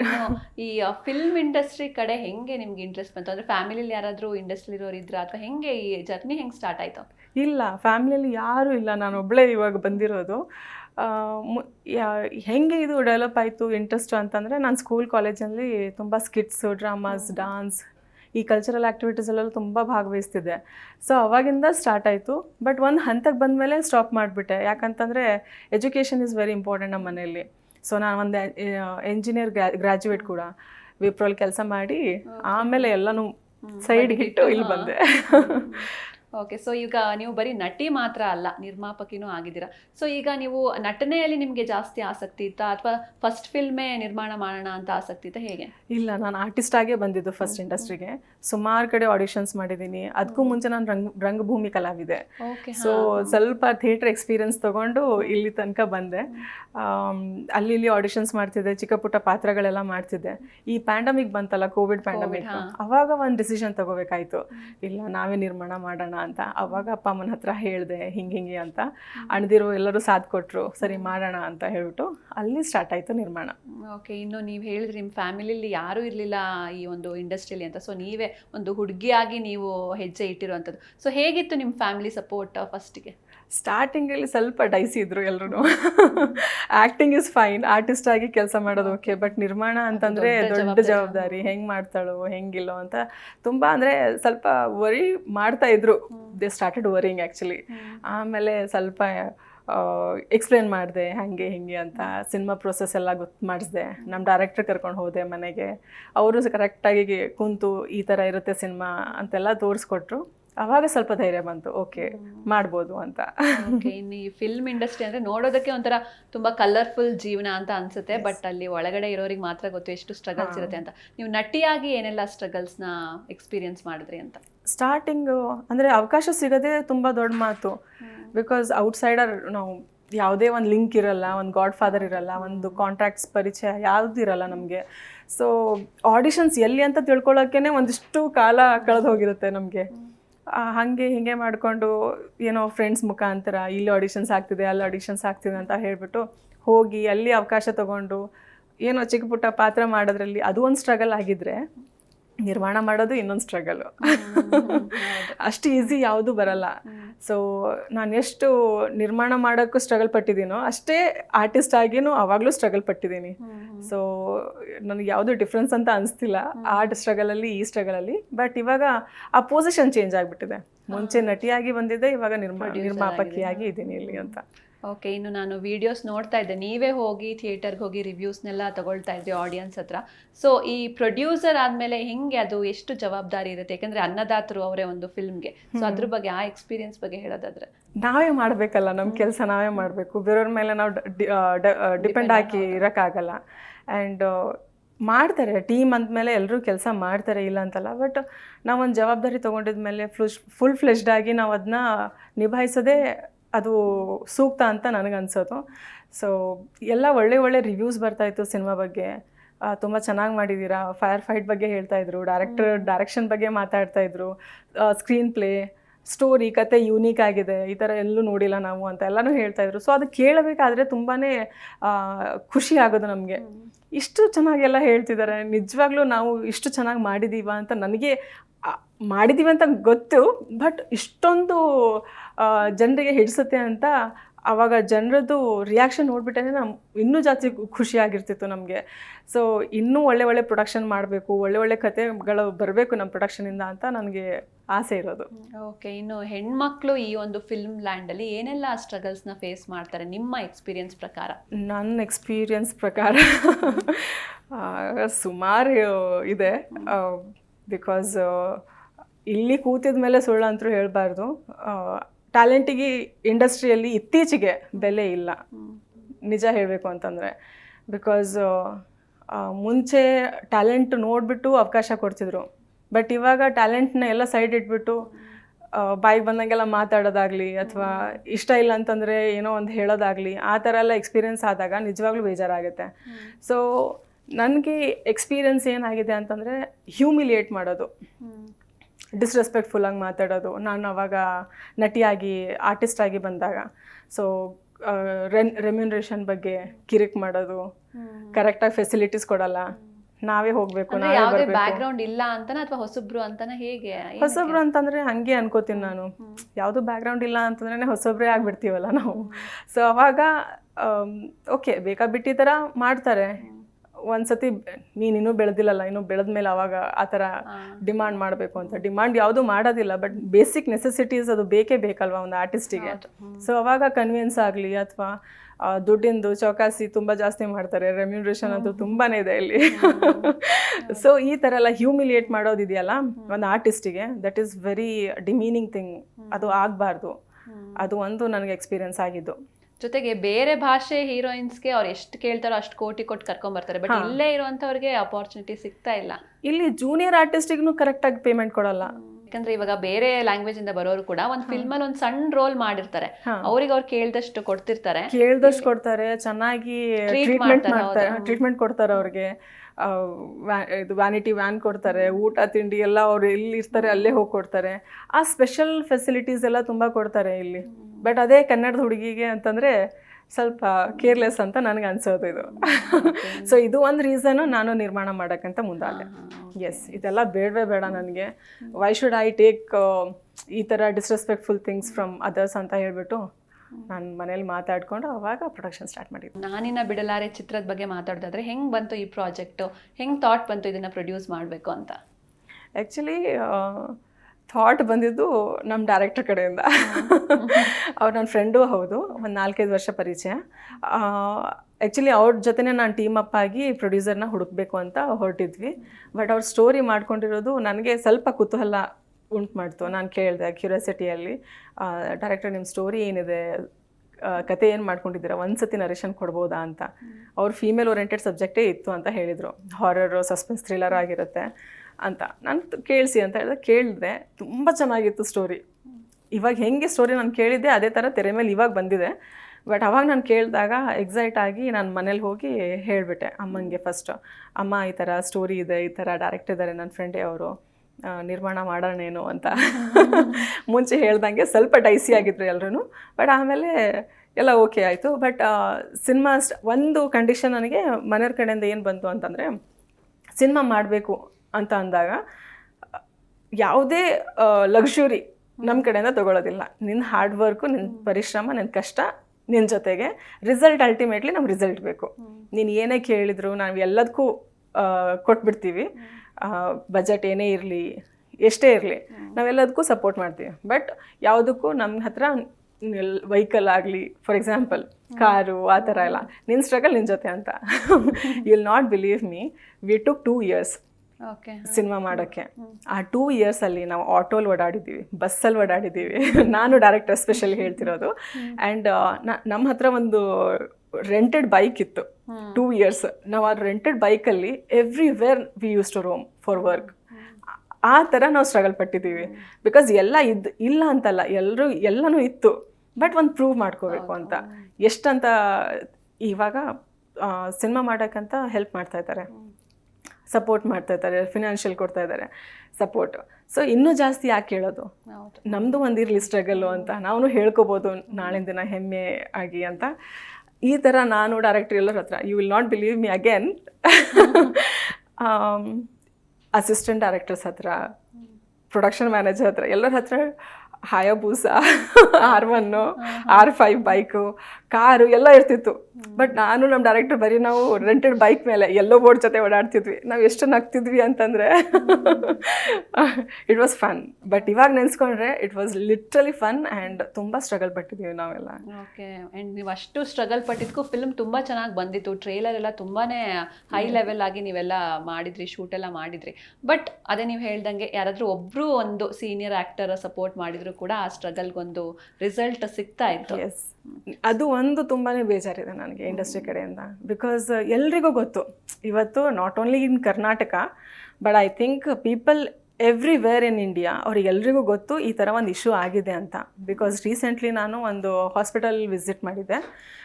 ಈ ಫಿಲ್ಮ್ ಇಂಡಸ್ಟ್ರಿ ಕಡೆ ಹೆಂಗೆ ನಿಮ್ಗೆ ಇಂಟ್ರೆಸ್ಟ್ ಬಂತು? ಅಂದ್ರೆ ಫ್ಯಾಮಿಲಿಲಿ ಯಾರಾದರೂ ಇಂಡಸ್ಟ್ರಿ ಇರೋರು ಇದ್ರ? ಅಥವಾ ಹೆಂಗೆ ಈ ಜರ್ನಿ ಹೆಂಗೆ ಸ್ಟಾರ್ಟ್ ಆಯ್ತು? ಇಲ್ಲ ಫ್ಯಾಮಿಲಿಯಲ್ಲಿ ಯಾರೂ ಇಲ್ಲ. ನಾನು ಒಬ್ಬಳೇ ಇವಾಗ ಬಂದಿರೋದು. ಹೆಂಗೆ ಇದು ಡೆವಲಪ್ ಆಯಿತು ಇಂಟ್ರೆಸ್ಟು ಅಂತಂದರೆ ನಾನು ಸ್ಕೂಲ್ ಕಾಲೇಜಲ್ಲಿ ತುಂಬ ಸ್ಕಿಟ್ಸು ಡ್ರಾಮಾಸ್ ಡಾನ್ಸ್ ಈ ಕಲ್ಚರಲ್ ಆ್ಯಕ್ಟಿವಿಟೀಸಲ್ಲೆಲ್ಲ ತುಂಬ ಭಾಗವಹಿಸ್ತಿದ್ದೆ ಸೊ ಅವಾಗಿಂದ ಸ್ಟಾರ್ಟ್ ಆಯಿತು. ಬಟ್ ಒಂದು ಹಂತಕ್ಕೆ ಬಂದಮೇಲೆ ಸ್ಟಾಪ್ ಮಾಡಿಬಿಟ್ಟೆ. ಯಾಕಂತಂದರೆ ಎಜುಕೇಷನ್ ಇಸ್ ವೆರಿ ಇಂಪಾರ್ಟೆಂಟ್ ನಮ್ಮ ಮನೆಯಲ್ಲಿ. ಸೊ ನಾನು ಒಂದು ಎಂಜಿನಿಯರ್ ಗ್ರ್ಯಾಜುಯೇಟ್ ಕೂಡ. ವಿಪ್ರೋಲ್ ಕೆಲಸ ಮಾಡಿ ಆಮೇಲೆ ಎಲ್ಲನೂ ಸೈಡ್ ಇಟ್ಟು ಇಲ್ಲಿ ಬಂದೆ. ಓಕೆ ಸೊ ಈಗ ನೀವು ಬರೀ ನಟಿ ಮಾತ್ರ ಅಲ್ಲ ನಿರ್ಮಾಪಕಿನೂ ಆಗಿದ್ದೀರಾ. ಸೊ ಈಗ ನೀವು ನಟನೆಯಲ್ಲಿ ನಿಮಗೆ ಜಾಸ್ತಿ ಆಸಕ್ತಿ ಇತ್ತಾ? ಅಥವಾ ಫಸ್ಟ್ ಫಿಲ್ಮೇ ನಿರ್ಮಾಣ ಮಾಡೋಣ ಅಂತ ಆಸಕ್ತಿ ಇತ್ತಾ? ಹೇಗೆ? ಇಲ್ಲ ನಾನು ಆರ್ಟಿಸ್ಟ್ ಆಗೇ ಬಂದಿದ್ದು ಫಸ್ಟ್ ಇಂಡಸ್ಟ್ರಿಗೆ ಸುಮಾರು ಕಡೆ ಆಡಿಷನ್ಸ್ ಮಾಡಿದ್ದೀನಿ. ಅದಕ್ಕೂ ಮುಂಚೆ ನಾನು ರಂಗ ರಂಗಭೂಮಿ ಕಲಾವಿದೆ. ಸೊ ಸ್ವಲ್ಪ ಥಿಯೇಟರ್ ಎಕ್ಸ್ಪೀರಿಯನ್ಸ್ ತಗೊಂಡು ಇಲ್ಲಿ ತನಕ ಬಂದೆ. ಅಲ್ಲಿ ಇಲ್ಲಿ ಆಡಿಷನ್ಸ್ ಮಾಡ್ತಿದ್ದೆ ಚಿಕ್ಕ ಪುಟ್ಟ ಪಾತ್ರಗಳೆಲ್ಲ ಮಾಡ್ತಿದ್ದೆ. ಈ ಪ್ಯಾಂಡಮಿಕ್ ಬಂತಲ್ಲ ಕೋವಿಡ್ ಪ್ಯಾಂಡಮಿಕ್ ಅವಾಗ ಒಂದು ಡಿಸಿಷನ್ ತಗೋಬೇಕಾಯ್ತು. ಇಲ್ಲ ನಾವೇ ನಿರ್ಮಾಣ ಮಾಡೋಣ ಅಂತ ಅವಾಗ ಅಪ್ಪ ಅಮ್ಮನ ಹತ್ರ ಹೇಳಿದೆ ಹಿಂಗೆ ಹಿಂಗೆ ಅಂತ. ಅಣ್ದಿರು ಎಲ್ಲರೂ ಸಾಥ್ ಕೊಟ್ಟರು ಸರಿ ಮಾಡೋಣ ಅಂತ ಹೇಳ್ಬಿಟ್ಟು ಅಲ್ಲಿ ಸ್ಟಾರ್ಟ್ ಆಯಿತು ನಿರ್ಮಾಣ. ಓಕೆ ಇನ್ನು ನೀವು ಹೇಳಿದ್ರಿ ನಿಮ್ಮ ಫ್ಯಾಮಿಲಿಯಲ್ಲಿ ಯಾರೂ ಇರಲಿಲ್ಲ ಈ ಒಂದು ಇಂಡಸ್ಟ್ರಿಯಲ್ಲಿ ಅಂತ. ಸೊ ನೀವೇ ಒಂದು ಹುಡುಗಿಯಾಗಿ ನೀವು ಹೆಜ್ಜೆ ಇಟ್ಟಿರುವಂಥದ್ದು. ಸೊ ಹೇಗಿತ್ತು ನಿಮ್ಮ ಫ್ಯಾಮಿಲಿ ಸಪೋರ್ಟ್ ಫಸ್ಟಿಗೆ ಸ್ಟಾರ್ಟಿಂಗಲ್ಲಿ ಸ್ವಲ್ಪ ಡೈಸಿ ಇದ್ರು ಎಲ್ಲರೂ ಆ್ಯಕ್ಟಿಂಗ್ ಇಸ್ ಫೈನ್ ಆರ್ಟಿಸ್ಟ್ ಆಗಿ ಕೆಲಸ ಮಾಡೋದು ಓಕೆ ಬಟ್ ನಿರ್ಮಾಣ ಅಂತಂದರೆ ದೊಡ್ಡ. ಜವಾಬ್ದಾರಿ. ಹೆಂಗೆ ಮಾಡ್ತಾಳೋ ಹೆಂಗಿಲ್ಲೋ ಅಂತ ತುಂಬ ಅಂದರೆ ಸ್ವಲ್ಪ ವರಿ ಮಾಡ್ತಾ ಇದ್ರು. ದೇ ಸ್ಟಾರ್ಟೆಡ್ ವರಿಂಗ್ ಆ್ಯಕ್ಚುಲಿ ಆಮೇಲೆ ಸ್ವಲ್ಪ ಎಕ್ಸ್ಪ್ಲೇನ್ ಮಾಡಿದೆ ಹಾಗೆ ಹಿಂಗೆ ಅಂತ ಸಿನಿಮಾ ಪ್ರೊಸೆಸ್ ಎಲ್ಲ ಗೊತ್ತು ಮಾಡಿಸ್ದೆ. ನಮ್ಮ ಡೈರೆಕ್ಟರ್ ಕರ್ಕೊಂಡು ಹೋದೆ ಮನೆಗೆ. ಅವರು ಕರೆಕ್ಟಾಗಿ ಕುಂತು ಈ ಥರ ಇರುತ್ತೆ ಸಿನಿಮಾ ಅಂತೆಲ್ಲ ತೋರಿಸ್ಕೊಟ್ರು. ಆವಾಗ ಸ್ವಲ್ಪ ಧೈರ್ಯ ಬಂತು. ಓಕೆ ಮಾಡ್ಬೋದು ಅಂತ. ಇನ್ನು ಈ ಫಿಲ್ಮ್ ಇಂಡಸ್ಟ್ರಿ ಅಂದ್ರೆ ನೋಡೋದಕ್ಕೆ ಒಂಥರ ತುಂಬಾ ಕಲರ್ಫುಲ್ ಜೀವನ ಅಂತ ಅನ್ಸುತ್ತೆ ಬಟ್ ಅಲ್ಲಿ ಒಳಗಡೆ ಇರೋರಿಗೆ ಮಾತ್ರ ಗೊತ್ತು ಎಷ್ಟು ಸ್ಟ್ರಗಲ್ಸ್ ಇರುತ್ತೆ ಅಂತ. ನೀವು ನಟಿಯಾಗಿ ಏನೆಲ್ಲ ಸ್ಟ್ರಗಲ್ಸ್ನ ಎಕ್ಸ್ಪೀರಿಯನ್ಸ್ ಮಾಡಿದ್ರಿ ಅಂತ? ಸ್ಟಾರ್ಟಿಂಗು ಅಂದ್ರೆ ಅವಕಾಶ ಸಿಗೋದೇ ತುಂಬಾ ದೊಡ್ಡ ಮಾತು. ಬಿಕಾಸ್ ಔಟ್ಸೈಡರ್ ನಾವು ಯಾವುದೇ ಒಂದು ಲಿಂಕ್ ಇರಲ್ಲ ಒಂದು ಗಾಡ್ ಫಾದರ್ ಇರಲ್ಲ ಒಂದು ಕಾಂಟ್ರಾಕ್ಟ್ಸ್ ಪರಿಚಯ ಯಾವುದು ಇರಲ್ಲ ನಮಗೆ. ಸೊ ಆಡಿಷನ್ಸ್ ಎಲ್ಲಿ ಅಂತ ತಿಳ್ಕೊಳ್ಳೋಕ್ಕೇ ಒಂದಿಷ್ಟು ಕಾಲ ಕಳೆದು ಹೋಗಿರುತ್ತೆ ನಮಗೆ ಹಾಗೆ ಹಿಂಗೆ ಮಾಡಿಕೊಂಡು ಏನೋ ಫ್ರೆಂಡ್ಸ್ ಮುಖಾಂತರ ಇಲ್ಲಿ ಆಡಿಷನ್ಸ್ ಆಗ್ತಿದೆ, ಅಲ್ಲಿ ಆಡಿಷನ್ಸ್ ಆಗ್ತಿದೆ ಅಂತ ಹೇಳಿಬಿಟ್ಟು ಹೋಗಿ ಅಲ್ಲಿ ಅವಕಾಶ ತಗೊಂಡು ಏನೋ ಚಿಕ್ಕ ಪುಟ್ಟ ಪಾತ್ರ ಮಾಡೋದ್ರಲ್ಲಿ ಅದು ಒಂದು ಸ್ಟ್ರಗಲ್ ಆಗಿದ್ರೆ ನಿರ್ಮಾಣ ಮಾಡೋದು ಇನ್ನೊಂದು ಸ್ಟ್ರಗಲ್ ಅಷ್ಟು ಈಸಿ ಯಾವುದು ಬರಲ್ಲ. ಸೊ ನಾನು ಎಷ್ಟು ನಿರ್ಮಾಣ ಮಾಡೋಕ್ಕೂ ಸ್ಟ್ರಗಲ್ ಪಟ್ಟಿದ್ದೀನೋ ಅಷ್ಟೇ ಆರ್ಟಿಸ್ಟ್ ಆಗಿನೂ ಅವಾಗಲೂ ಸ್ಟ್ರಗಲ್ ಪಟ್ಟಿದ್ದೀನಿ. ಸೊ ನನಗೆ ಯಾವುದು ಡಿಫ್ರೆನ್ಸ್ ಅಂತ ಅನಿಸ್ತಿಲ್ಲ. ಆ ಸ್ಟ್ರಗಲಲ್ಲಿ ಈ ಸ್ಟ್ರಗಲಲ್ಲಿ ಬಟ್ ಇವಾಗ ಆ ಪೊಸಿಷನ್ ಚೇಂಜ್ ಆಗಿಬಿಟ್ಟಿದೆ. ಮುಂಚೆ ನಟಿಯಾಗಿ ಬಂದಿದ್ದೆ ಇವಾಗ ನಿರ್ಮಾ ನಿರ್ಮಾಪಕಿಯಾಗಿ ಇದ್ದೀನಿ ಇಲ್ಲಿ ಅಂತ. ಓಕೆ ಇನ್ನು ನಾನು ವಿಡಿಯೋಸ್ ನೋಡ್ತಾ ಇದ್ದೆ. ನೀವೇ ಹೋಗಿ ಥಿಯೇಟರ್ಗೆ ಹೋಗಿ ರಿವ್ಯೂಸ್ನೆಲ್ಲ ತಗೊಳ್ತಾ ಇದ್ರಿ ಆಡಿಯನ್ಸ್ ಹತ್ರ. ಸೊ ಈ ಪ್ರೊಡ್ಯೂಸರ್ ಆದಮೇಲೆ ಹೆಂಗೆ ಅದು ಎಷ್ಟು ಜವಾಬ್ದಾರಿ ಇರುತ್ತೆ? ಯಾಕಂದ್ರೆ ಅನ್ನದಾತರು ಅವರೇ ಒಂದು ಫಿಲ್ಮ್ಗೆ ಸೊ ಅದ್ರ ಬಗ್ಗೆ ಆ ಎಕ್ಸ್ಪೀರಿಯನ್ಸ್ ಬಗ್ಗೆ ಹೇಳೋದಾದ್ರೆ. ನಾವೇ ಮಾಡಬೇಕಲ್ಲ ನಮ್ಮ ಕೆಲಸ ನಾವೇ ಮಾಡಬೇಕು. ಬೇರೆಯವ್ರ ಮೇಲೆ ನಾವು ಡಿಪೆಂಡ್ ಹಾಕಿ ಇರೋಕ್ಕಾಗಲ್ಲ. ಆ್ಯಂಡ್ ಮಾಡ್ತಾರೆ. ಟೀಮ್ ಅಂದಮೇಲೆ ಎಲ್ಲರೂ ಕೆಲಸ ಮಾಡ್ತಾರೆ ಇಲ್ಲ ಅಂತಲ್ಲ. ಬಟ್ ನಾವೊಂದು ಜವಾಬ್ದಾರಿ ತೊಗೊಂಡಿದ್ಮೇಲೆ ಫ್ಲುಶ್ ಫುಲ್ ಫ್ಲೆಶ್ಡ್ ಆಗಿ ನಾವು ಅದನ್ನ ನಿಭಾಯಿಸೋದೇ ಅದು ಸೂಕ್ತ ಅಂತ ನನಗನ್ಸೋದು. ಸೊ ಎಲ್ಲ ಒಳ್ಳೆ ಒಳ್ಳೆ ರಿವ್ಯೂಸ್ ಬರ್ತಾಯಿತ್ತು ಸಿನಿಮಾ ಬಗ್ಗೆ. ತುಂಬ ಚೆನ್ನಾಗಿ ಮಾಡಿದ್ದೀರಾ ಫೈರ್ ಫೈಟ್ ಬಗ್ಗೆ ಹೇಳ್ತಾ ಇದ್ರು ಡೈರೆಕ್ಟರ್ ಡೈರೆಕ್ಷನ್ ಬಗ್ಗೆ ಮಾತಾಡ್ತಾ ಇದ್ರು ಸ್ಕ್ರೀನ್ ಪ್ಲೇ ಸ್ಟೋರಿ ಕತೆ ಯೂನೀಕ್ ಆಗಿದೆ ಈ ಥರ ಎಲ್ಲೂ ನೋಡಿಲ್ಲ ನಾವು ಅಂತ ಎಲ್ಲನೂ ಹೇಳ್ತಾ ಇದ್ರು. ಸೊ ಅದು ಕೇಳಬೇಕಾದ್ರೆ ತುಂಬಾ ಖುಷಿ ಆಗೋದು ನಮಗೆ. ಇಷ್ಟು ಚೆನ್ನಾಗೆಲ್ಲ ಹೇಳ್ತಿದ್ದಾರೆ ನಿಜವಾಗ್ಲೂ ನಾವು ಇಷ್ಟು ಚೆನ್ನಾಗಿ ಮಾಡಿದ್ದೀವ ಅಂತ ನನಗೆ ಮಾಡಿದ್ದೀವಿ ಅಂತ ಗೊತ್ತು ಬಟ್ ಇಷ್ಟೊಂದು ಜನರಿಗೆ ಹಿಡಿಸುತ್ತೆ ಅಂತ ಆವಾಗ ಜನರದ್ದು ರಿಯಾಕ್ಷನ್ ನೋಡಿಬಿಟ್ಟೇ ನಮ್ಮ ಇನ್ನೂ ಜಾಸ್ತಿ ಖುಷಿಯಾಗಿರ್ತಿತ್ತು ನಮಗೆ. ಸೊ ಇನ್ನೂ ಒಳ್ಳೆ ಒಳ್ಳೆ ಪ್ರೊಡಕ್ಷನ್ ಮಾಡಬೇಕು ಒಳ್ಳೆ ಒಳ್ಳೆ ಕತೆಗಳು ಬರಬೇಕು ನಮ್ಮ ಪ್ರೊಡಕ್ಷನಿಂದ ಅಂತ ನನಗೆ ಆಸೆ ಇರೋದು. ಓಕೆ ಇನ್ನು ಹೆಣ್ಮಕ್ಳು ಈ ಒಂದು ಫಿಲ್ಮ್ ಲ್ಯಾಂಡಲ್ಲಿ ಏನೆಲ್ಲ ಸ್ಟ್ರಗಲ್ಸ್ನ ಫೇಸ್ ಮಾಡ್ತಾರೆ ನಿಮ್ಮ ಎಕ್ಸ್ಪೀರಿಯನ್ಸ್ ಪ್ರಕಾರ? ನನ್ನ ಎಕ್ಸ್ಪೀರಿಯನ್ಸ್ ಪ್ರಕಾರ ಸುಮಾರು ಇದೆ. ಬಿಕಾಸ್ ಇಲ್ಲಿ ಕೂತಿದ ಮೇಲೆ ಸುಳ್ಳು ಅಂತೂ ಹೇಳಬಾರ್ದು. ಟ್ಯಾಲೆಂಟಿಗೆ ಇಂಡಸ್ಟ್ರಿಯಲ್ಲಿ ಇತ್ತೀಚೆಗೆ ಬೆಲೆ ಇಲ್ಲ. ನಿಜ ಹೇಳಬೇಕು ಅಂತಂದರೆ. ಬಿಕಾಸ್ ಮುಂಚೆ ಟ್ಯಾಲೆಂಟ್ ನೋಡಿಬಿಟ್ಟು ಅವಕಾಶ ಕೊಡ್ತಿದ್ರು. ಬಟ್ ಇವಾಗ ಟ್ಯಾಲೆಂಟ್ನ ಎಲ್ಲ ಸೈಡ್ ಇಟ್ಬಿಟ್ಟು ಬಾಯಿಗೆ ಬಂದಂಗೆಲ್ಲ ಮಾತಾಡೋದಾಗಲಿ ಅಥವಾ ಇಷ್ಟ ಇಲ್ಲ ಅಂತಂದರೆ ಏನೋ ಒಂದು ಹೇಳೋದಾಗಲಿ, ಆ ಥರ ಎಲ್ಲ ಎಕ್ಸ್ಪೀರಿಯೆನ್ಸ್ ಆದಾಗ ನಿಜವಾಗ್ಲೂ ಬೇಜಾರಾಗುತ್ತೆ. ಸೊ ನನಗೆ ಎಕ್ಸ್ಪೀರಿಯೆನ್ಸ್ ಏನಾಗಿದೆ ಅಂತಂದರೆ ಹ್ಯೂಮಿಲಿಯೇಟ್ ಮಾಡೋದು. ಡಿಸ್ರೆಸ್ಪೆಕ್ಟ್ಫುಲ್ಲಾಗಿ ಮಾತಾಡೋದು. ನಾನು ಅವಾಗ ನಟಿಯಾಗಿ ಆರ್ಟಿಸ್ಟ್ ಆಗಿ ಬಂದಾಗ. ಸೊ ರೆನ್ ರೆಮ್ಯುನರೇಷನ್ ಬಗ್ಗೆ ಕಿರಿಕ್ ಮಾಡೋದು. ಕರೆಕ್ಟಾಗಿ ಫೆಸಿಲಿಟೀಸ್ ಕೊಡಲ್ಲ. ನಾವೇ ಹೋಗಬೇಕು ನಾವೇ ಬರಬೇಕು. ಇಲ್ಲ ಅಂತನ ಅಥವಾ ಹೊಸಬ್ರು ಅಂತನ ಹೇಗೆ? ಹೊಸಬ್ರು ಅಂತಂದ್ರೆ ಹಂಗೆ ಅನ್ಕೋತೀನಿ ನಾನು. ಯಾವುದು ಬ್ಯಾಕ್ಗ್ರೌಂಡ್ ಇಲ್ಲ ಅಂತಂದ್ರೆ ಹೊಸಬ್ರೇ ಆಗ್ಬಿಡ್ತೀವಲ್ಲ ನಾವು. ಸೊ ಅವಾಗ ಓಕೆ ಬೇಕಾ ಬಿಟ್ಟು ಈ ಥರ ಮಾಡ್ತಾರೆ ಒಂದ್ಸತಿ ನೀನು ಇನ್ನೂ ಬೆಳೆದಿಲ್ಲಲ್ಲ ಇನ್ನೂ ಬೆಳೆದ್ಮೇಲೆ ಅವಾಗ ಆ ಥರ ಡಿಮಾಂಡ್ ಮಾಡಬೇಕು ಅಂತ. ಡಿಮಾಂಡ್ ಯಾವುದು ಮಾಡೋದಿಲ್ಲ ಬಟ್ ಬೇಸಿಕ್ ನೆಸೆಸಿಟೀಸ್ ಅದು ಬೇಕೇ ಬೇಕಲ್ವಾ ಒಂದು ಆರ್ಟಿಸ್ಟಿಗೆ ಸೊ ಅವಾಗ ಕನ್ವಿನ್ಸ್ ಆಗಲಿ ಅಥವಾ ದುಡ್ಡಿಂದು ಚೌಕಾಸಿ ತುಂಬ ಜಾಸ್ತಿ ಮಾಡ್ತಾರೆ ರೆಮ್ಯುನರೇಷನ್ ಅಂತೂ ತುಂಬಾನೇ ಇದೆ ಇಲ್ಲಿ. ಸೊ ಈ ಥರ ಎಲ್ಲ ಹ್ಯೂಮಿಲಿಯೇಟ್ ಮಾಡೋದಿದೆಯಲ್ಲ ಒಂದು ಆರ್ಟಿಸ್ಟಿಗೆ that is very demeaning thing ಅದು ಆಗಬಾರ್ದು. ಅದು ಒಂದು ನನಗೆ ಎಕ್ಸ್ಪೀರಿಯನ್ಸ್ ಆಗಿದ್ದು. ಜೊತೆಗೆ ಬೇರೆ ಭಾಷೆ ಹೀರೋಯಿನ್ಸ್ಗೆ ಅವ್ರು ಎಷ್ಟು ಕೇಳ್ತಾರೋ ಅಷ್ಟು ಕೋಟಿ ಕೊಟ್ಟು ಕರ್ಕೊಂಬರ್ತಾರೆ ಬಟ್ ಇಲ್ಲೇ ಇರುವಂಥವ್ರಿಗೆ ಅಪಾರ್ಚುನಿಟಿ ಸಿಗ್ತಾ ಇಲ್ಲ. ಇಲ್ಲಿ ಜೂನಿಯರ್ ಆರ್ಟಿಸ್ಟಿಗೂ ಕರೆಕ್ಟಾಗಿ ಪೇಮೆಂಟ್ ಕೊಡಲ್ಲ. ಯಾಕಂದ್ರೆ ಇವಾಗ ಬೇರೆ ಲ್ಯಾಂಗ್ವೇಜ್ ಇಂದ ಬರೋರು ಕೂಡ ಒಂದ್ ಫಿಲ್ಮ್ ಅಲ್ಲಿ ಒಂದ್ ಸಣ್ಣ ರೋಲ್ ಮಾಡಿರ್ತಾರೆ. ಅವ್ರಿಗೆ ಅವ್ರು ಕೇಳ್ದಷ್ಟು ಕೊಡ್ತಿರ್ತಾರೆ. ಕೇಳ್ದಷ್ಟು ಕೊಡ್ತಾರೆ ಚೆನ್ನಾಗಿ ಟ್ರೀಟ್ಮೆಂಟ್ ಮಾಡ್ತಾರೆ, ಟ್ರೀಟ್ಮೆಂಟ್ ಕೊಡ್ತಾರೆ ಅವ್ರಿಗೆ. ಇದು ವ್ಯಾನಿಟಿ ವ್ಯಾನ್ ಕೊಡ್ತಾರೆ ಊಟ ತಿಂಡಿ ಎಲ್ಲ ಅವ್ರು ಎಲ್ಲಿ ಇರ್ತಾರೆ ಅಲ್ಲೇ ಹೋಗಿ ಕೊಡ್ತಾರೆ. ಆ ಸ್ಪೆಷಲ್ ಫೆಸಿಲಿಟೀಸ್ ಎಲ್ಲ ತುಂಬ ಕೊಡ್ತಾರೆ ಇಲ್ಲಿ. ಬಟ್ ಅದೇ ಕನ್ನಡದ ಹುಡುಗಿಗೆ ಅಂತಂದರೆ ಸ್ವಲ್ಪ ಕೇರ್ಲೆಸ್ ಅಂತ ನನಗೆ ಅನ್ಸೋದು ಇದು. ಸೊ ಇದು ಒಂದು ರೀಸನು ನಾನು ನಿರ್ಮಾಣ ಮಾಡೋಕ್ಕಂತ ಮುಂದಾದೆ. ಎಸ್ ಇದೆಲ್ಲ ಬೇಡವೇ ಬೇಡ ನನಗೆ. ವೈ ಶುಡ್ ಐ ಟೇಕ್ ಈ ಥರ ಡಿಸ್ರೆಸ್ಪೆಕ್ಟ್ಫುಲ್ ಥಿಂಗ್ಸ್ ಫ್ರಮ್ ಅದರ್ಸ್ ಅಂತ ಹೇಳ್ಬಿಟ್ಟು ನಾನು ಮನೇಲಿ ಮಾತಾಡಿಕೊಂಡು ಅವಾಗ ಪ್ರೊಡಕ್ಷನ್ ಸ್ಟಾರ್ಟ್ ಮಾಡಿದ್ದೆ. ನಾನಿನ ಬಿಡಲಾರೆ ಚಿತ್ರದ ಬಗ್ಗೆ ಮಾತಾಡೋದಾದ್ರೆ ಹೆಂಗೆ ಬಂತು ಈ ಪ್ರಾಜೆಕ್ಟು ಹೆಂಗೆ ಥಾಟ್ ಬಂತು ಇದನ್ನು ಪ್ರೊಡ್ಯೂಸ್ ಮಾಡಬೇಕು ಅಂತ? ಆ್ಯಕ್ಚುಲಿ ಥಾಟ್ ಬಂದಿದ್ದು ನಮ್ಮ ಡೈರೆಕ್ಟರ್ ಕಡೆಯಿಂದ. ಅವ್ರು ನನ್ನ ಫ್ರೆಂಡು ಹೌದು ಒಂದು ನಾಲ್ಕೈದು ವರ್ಷ ಪರಿಚಯ. ಆ್ಯಕ್ಚುಲಿ ಅವ್ರ ಜೊತೆನೇ ನಾನು ಟೀಮ್ ಅಪ್ ಆಗಿ ಪ್ರೊಡ್ಯೂಸರ್ನ ಹುಡುಕಬೇಕು ಅಂತ ಹೊರಟಿದ್ವಿ. ಬಟ್ ಅವ್ರ ಸ್ಟೋರಿ ಮಾಡ್ಕೊಂಡಿರೋದು ನನಗೆ ಸ್ವಲ್ಪ ಕುತೂಹಲ ಉಂಟು ಮಾಡ್ತು. ನಾನು ಕೇಳಿದೆ ಕ್ಯೂರಿಯಾಸಿಟಿಯಲ್ಲಿ ಡೈರೆಕ್ಟರ್ ನಿಮ್ಮ ಸ್ಟೋರಿ ಏನಿದೆ? ಕತೆ ಏನು ಮಾಡ್ಕೊಂಡಿದ್ದೀರಾ? ಒಂದು ಸತಿ ನರೇಷನ್ ಕೊಡ್ಬೋದಾ ಅಂತ. ಅವ್ರು ಫೀಮೇಲ್ ಓರಿಯೆಂಟೆಡ್ ಸಬ್ಜೆಕ್ಟೇ ಇತ್ತು ಅಂತ ಹೇಳಿದರು. ಹಾರರು ಸಸ್ಪೆನ್ಸ್ ಥ್ರಿಲ್ಲರ್ ಆಗಿರುತ್ತೆ. ಅಂತ. ನಾನು ಕೇಳಿಸಿ ಅಂತ ಹೇಳಿದ್ರೆ ಕೇಳಿದೆ. ತುಂಬ ಚೆನ್ನಾಗಿತ್ತು ಸ್ಟೋರಿ ಇವಾಗ ಹೆಂಗೆ ಸ್ಟೋರಿ ನಾನು ಕೇಳಿದ್ದೆ ಅದೇ ಥರ ತೆರೆ ಮೇಲೆ ಇವಾಗ ಬಂದಿದೆ. ಬಟ್ ಅವಾಗ ನಾನು ಕೇಳಿದಾಗ ಎಕ್ಸೈಟ್ ಆಗಿ ನಾನು ಮನೇಲಿ ಹೋಗಿ ಹೇಳಿಬಿಟ್ಟೆ ಅಮ್ಮನಿಗೆ ಫಸ್ಟ್ ಅಮ್ಮ ಈ ಥರ ಸ್ಟೋರಿ ಇದೆ ಈ ಥರ ಡೈರೆಕ್ಟ್ ಇದ್ದಾರೆ ನನ್ನ ಫ್ರೆಂಡೇ ಅವರು. ನಿರ್ಮಾಣ ಮಾಡೋಣೇನು ಅಂತ. ಮುಂಚೆ ಹೇಳ್ದಂಗೆ ಸ್ವಲ್ಪ ಡೈಸಿ ಆಗಿದ್ರು ಎಲ್ಲರೂ ಬಟ್ ಆಮೇಲೆ ಎಲ್ಲ ಓಕೆ ಆಯಿತು. ಬಟ್ ಸಿನಿಮಾ ಒಂದು ಕಂಡೀಷನ್ ನನಗೆ ಮನೆಯವ್ರ ಕಡೆಯಿಂದ ಏನು ಬಂತು ಅಂತಂದರೆ ಸಿನಿಮಾ ಮಾಡಬೇಕು ಅಂತ ಅಂದಾಗ ಯಾವುದೇ ಲಕ್ಸುರಿ ನಮ್ಮ ಕಡೆಯಿಂದ ತಗೊಳ್ಳೋದಿಲ್ಲ ನಿನ್ನ ಹಾರ್ಡ್ ವರ್ಕು ನಿನ್ನ ಪರಿಶ್ರಮ ನಿನ್ನ ಕಷ್ಟ ನಿನ್ನ ಜೊತೆಗೆ ರಿಸಲ್ಟ್ ಅಲ್ಟಿಮೇಟ್ಲಿ ನಮ್ಗೆ ರಿಸಲ್ಟ್ ಬೇಕು. ನೀನು ಏನೇ ಕೇಳಿದ್ರು ನಾವು ಎಲ್ಲದಕ್ಕೂ ಕೊಟ್ಬಿಡ್ತೀವಿ. ಬಜೆಟ್ ಏನೇ ಇರಲಿ ಎಷ್ಟೇ ಇರಲಿ ನಾವೆಲ್ಲದಕ್ಕೂ ಸಪೋರ್ಟ್ ಮಾಡ್ತೀವಿ. ಬಟ್ ಯಾವುದಕ್ಕೂ ನಮ್ಮ ಹತ್ರ ವೆಹಿಕಲ್ ಆಗಲಿ ಫಾರ್ ಎಕ್ಸಾಂಪಲ್ ಕಾರು ಆ ಥರ ಎಲ್ಲ ನಿನ್ನ ಸ್ಟ್ರಗಲ್ ನಿನ್ನ ಜೊತೆ ಅಂತ. You will not believe me we took two years cinema ಮಾಡೋಕ್ಕೆ. ಆ ಟೂ ಇಯರ್ಸಲ್ಲಿ ನಾವು ಆಟೋಲ್ ಓಡಾಡಿದ್ದೀವಿ ಬಸ್ಸಲ್ಲಿ ಓಡಾಡಿದ್ದೀವಿ. ನಾನು ಡೈರೆಕ್ಟ್ ಎಸ್ಪೆಷಲಿ ಹೇಳ್ತಿರೋದು. ಆ್ಯಂಡ್ ನಮ್ಮ ಹತ್ರ ಒಂದು ರೆಂಟೆಡ್ ಬೈಕ್ ಇತ್ತು. ಟೂ ಇಯರ್ಸ್ ನಾವು ಆ ರೆಂಟೆಡ್ ಬೈಕಲ್ಲಿ everywhere we use to roam for work ಆ ಥರ ನಾವು ಸ್ಟ್ರಗಲ್ ಪಟ್ಟಿದ್ದೀವಿ. ಬಿಕಾಸ್ ಎಲ್ಲ ಇದ್ದು ಇಲ್ಲ ಅಂತಲ್ಲ ಎಲ್ಲರೂ ಎಲ್ಲನೂ ಇತ್ತು. ಬಟ್ ಒಂದು ಪ್ರೂವ್ ಮಾಡ್ಕೋಬೇಕು ಅಂತ. ಎಷ್ಟಂತ ಇವಾಗ ಸಿನಿಮಾ ಮಾಡೋಕ್ಕಂತ ಹೆಲ್ಪ್ ಮಾಡ್ತಾ ಇದ್ದಾರೆ. ಸಪೋರ್ಟ್ ಮಾಡ್ತಾ ಇದ್ದಾರೆ ಫಿನಾನ್ಷಿಯಲ್ ಕೊಡ್ತಾ ಇದ್ದಾರೆ ಸಪೋರ್ಟ್ ಸೊ ಇನ್ನೂ ಜಾಸ್ತಿ ಯಾಕೆ ಕೇಳೋದು ನಮ್ಮದು ಒಂದಿರಲಿ ಇರಲಿ ಸ್ಟ್ರಗಲ್ಲು ಅಂತ ನಾವು ಹೇಳ್ಕೊಬೋದು ನಾಳಿನ ದಿನ ಹೆಮ್ಮೆ ಆಗಿ ಅಂತ. ಈ ಥರ ನಾನು ಡೈರೆಕ್ಟರ್ ಎಲ್ಲರ ಹತ್ರ you will not believe me again assistant directors ಹತ್ರ ಪ್ರೊಡಕ್ಷನ್ ಮ್ಯಾನೇಜರ್ ಹತ್ರ ಎಲ್ಲರ ಹತ್ರ Hayabusa R one R five bike car ಎಲ್ಲ ಇರ್ತಿತ್ತು. ಬಟ್ ನಾನು ನಮ್ಮ ಡೈರೆಕ್ಟರ್ ಬರೀ ನಾವು ರೆಂಟೆಡ್ ಬೈಕ್ ಮೇಲೆ ಎಲ್ಲೋ ಬೋರ್ಡ್ ಜೊತೆ ಓಡಾಡ್ತಿದ್ವಿ. ನಾವು ಎಷ್ಟು ನಗ್ತಿದ್ವಿ ಅಂತಂದರೆ ಇಟ್ ವಾಸ್ ಫನ್ ಬಟ್ ಇವಾಗ ನೆನೆಸ್ಕೊಂಡ್ರೆ it was literally fun and ತುಂಬ ಸ್ಟ್ರಗಲ್ ಪಟ್ಟಿದ್ದೀವಿ ನಾವೆಲ್ಲ. ಓಕೆ ಆ್ಯಂಡ್ ನೀವು ಅಷ್ಟು ಸ್ಟ್ರಗಲ್ ಪಟ್ಟಿದ್ಕೂ ಫಿಲ್ಮ್ ತುಂಬ ಚೆನ್ನಾಗಿ ಬಂದಿತ್ತು. ಟ್ರೇಲರ್ ಎಲ್ಲ ತುಂಬಾ ಹೈ ಲೆವೆಲ್ ಆಗಿ ನೀವೆಲ್ಲ ಮಾಡಿದ್ರಿ ಶೂಟ್ ಎಲ್ಲ ಮಾಡಿದ್ರಿ. ಬಟ್ ಅದೇ ನೀವು ಹೇಳ್ದಂಗೆ ಯಾರಾದರೂ ಒಬ್ಬರು ಒಂದು ಸೀನಿಯರ್ ಆ್ಯಕ್ಟರ್ ಸಪೋರ್ಟ್ ಮಾಡಿದ್ರು ಕೂಡ ಆ ಸ್ಟ್ರಗಲ್ಗೊಂದು ರಿಸಲ್ಟ್ ಸಿಗ್ತಾ ಇತ್ತು. ಅದು ಒಂದು ತುಂಬಾ ಬೇಜಾರಿದೆ ನನಗೆ ಇಂಡಸ್ಟ್ರಿ ಕಡೆಯಿಂದ. ಬಿಕಾಸ್ ಎಲ್ರಿಗೂ ಗೊತ್ತು. ಇವತ್ತು not only in Karnataka but I think people everywhere in India ಅವ್ರಿಗೆಲ್ರಿಗೂ ಗೊತ್ತು ಈ ಥರ ಒಂದು ಇಶ್ಯೂ ಆಗಿದೆ ಅಂತ. ಬಿಕಾಸ್ ರೀಸೆಂಟ್ಲಿ ನಾನು ಒಂದು ಹಾಸ್ಪಿಟಲ್ ವಿಸಿಟ್ ಮಾಡಿದ್ದೆ.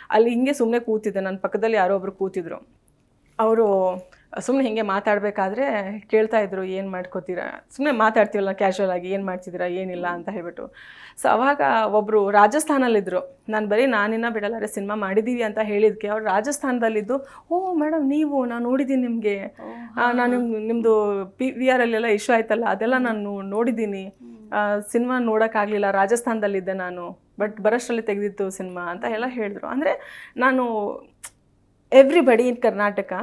ಅಲ್ಲಿ ಹಿಂಗೆ ಸುಮ್ಮನೆ ಕೂತಿದ್ದೆ. ನನ್ನ ಪಕ್ಕದಲ್ಲಿ ಯಾರೋ ಒಬ್ರು ಕೂತಿದ್ರು. ಅವರು ಸುಮ್ಮನೆ ಹಿಂಗೆ ಮಾತಾಡಬೇಕಾದ್ರೆ ಕೇಳ್ತಾ ಇದ್ರು ಏನು ಮಾಡ್ಕೋತೀರಾ? ಸುಮ್ಮನೆ ಮಾತಾಡ್ತೀವಲ್ಲ ಕ್ಯಾಶುವಲ್ ಆಗಿ ಏನು ಮಾಡ್ತಿದ್ದೀರಾ ಏನಿಲ್ಲ ಅಂತ ಹೇಳ್ಬಿಟ್ಟು. ಸೊ ಅವಾಗ ಒಬ್ಬರು ರಾಜಸ್ಥಾನಲ್ಲಿದ್ದರು ನಾನು ಬರೀ ನಾನಿನ್ನ ಬಿಡಲಾರೆ ಸಿನಿಮಾ ಮಾಡಿದ್ದೀವಿ ಅಂತ ಹೇಳಿದ್ಕೆ ಅವ್ರು ರಾಜಸ್ಥಾನದಲ್ಲಿದ್ದು ಓ ಮೇಡಮ್ ನೀವು ನಾನು ನೋಡಿದ್ದೀನಿ ನಿಮಗೆ. ನಾನು ನಿಮ್ ನಿಮ್ಮದು ಪಿ ವಿ ಆರ್ ಅಲ್ಲೆಲ್ಲ ಇಶ್ಯೂ ಆಯ್ತಲ್ಲ ಅದೆಲ್ಲ ನಾನು ನೋಡಿದ್ದೀನಿ ಸಿನಿಮಾ ನೋಡೋಕ್ಕಾಗಲಿಲ್ಲ ರಾಜಸ್ಥಾನದಲ್ಲಿದ್ದೆ ನಾನು ಬಟ್ ಬರೋಷ್ಟರಲ್ಲಿ ತೆಗೆದಿತ್ತು ಸಿನಿಮಾ ಅಂತ ಎಲ್ಲ ಹೇಳಿದ್ರು. ಅಂದರೆ ನಾನು everybody in Karnataka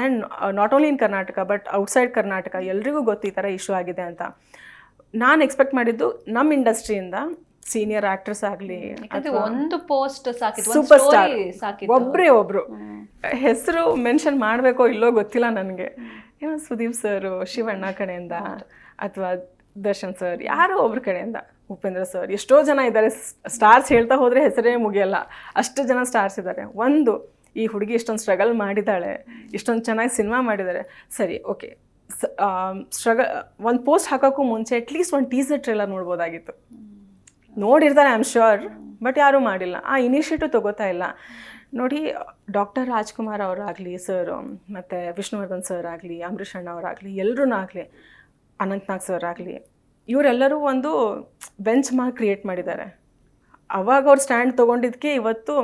and not only in Karnataka but outside Karnataka ಎಲ್ರಿಗೂ ಗೊತ್ತು ಈ ಥರ ಇಶ್ಯೂ ಆಗಿದೆ ಅಂತ. ನಾನು ಎಕ್ಸ್ಪೆಕ್ಟ್ ಮಾಡಿದ್ದು ನಮ್ಮ ಇಂಡಸ್ಟ್ರಿಯಿಂದ ಸೀನಿಯರ್ ಆಕ್ಟ್ರೆಸ್ ಆಗಲಿ ಒಂದು ಪೋಸ್ಟ್ ಸೂಪರ್ ಸ್ಟಾರ್ ಒಬ್ಬರೇ ಒಬ್ಬರು ಹೆಸರು ಮೆನ್ಷನ್ ಮಾಡಬೇಕೋ ಇಲ್ಲೋ ಗೊತ್ತಿಲ್ಲ ನನಗೆ. ಏನೋ ಸುದೀಪ್ ಸರ್ ಶಿವಣ್ಣ ಕಡೆಯಿಂದ ಅಥವಾ ದರ್ಶನ್ ಸರ್ ಯಾರೋ ಒಬ್ರ ಕಡೆಯಿಂದ ಉಪೇಂದ್ರ ಸರ್ ಎಷ್ಟೋ ಜನ ಇದ್ದಾರೆ. ಸ್ಟಾರ್ಸ್ ಹೇಳ್ತಾ ಹೋದರೆ ಹೆಸರೇ ಮುಗಿಯಲ್ಲ. ಅಷ್ಟು ಜನ ಸ್ಟಾರ್ಸ್ ಇದ್ದಾರೆ. ಒಂದು ಈ ಹುಡುಗಿ ಇಷ್ಟೊಂದು ಸ್ಟ್ರಗಲ್ ಮಾಡಿದ್ದಾಳೆ ಇಷ್ಟೊಂದು ಚೆನ್ನಾಗಿ ಸಿನಿಮಾ ಮಾಡಿದ್ದಾರೆ ಸರಿ ಓಕೆ ಸ್ಟ್ರಗಲ್ ಒಂದು ಪೋಸ್ಟ್ ಹಾಕೋಕ್ಕೂ ಮುಂಚೆ ಅಟ್ಲೀಸ್ಟ್ ಒಂದು ಟೀಸರ್ ಟ್ರೇಲರ್ ನೋಡ್ಬೋದಾಗಿತ್ತು. ನೋಡಿರ್ತಾರೆ ಐ ಆಮ್ ಶ್ಯೂರ್ ಬಟ್ ಯಾರೂ ಮಾಡಿಲ್ಲ. ಆ ಇನಿಷಿಯೇಟಿವ್ ತಗೋತಾ ಇಲ್ಲ. ನೋಡಿ ಡಾಕ್ಟರ್ ರಾಜ್ಕುಮಾರ್ ಅವರಾಗಲಿ ಸರ್ ಮತ್ತು ವಿಷ್ಣುವರ್ಧನ್ ಸರ್ ಆಗಲಿ ಅಂಬರೀಷ್ ಅಣ್ಣ ಅವರಾಗಲಿ ಎಲ್ಲರೂ ಆಗಲಿ, ಅನಂತ್ನಾಗ್ ಸರ್ ಆಗಲಿ, ಇವರೆಲ್ಲರೂ ಒಂದು ಬೆಂಚ್ ಮಾರ್ಕ್ ಕ್ರಿಯೇಟ್ ಮಾಡಿದ್ದಾರೆ. ಅವಾಗ ಅವ್ರು ಸ್ಟ್ಯಾಂಡ್ ತೊಗೊಂಡಿದ್ದಕ್ಕೆ ಇವತ್ತು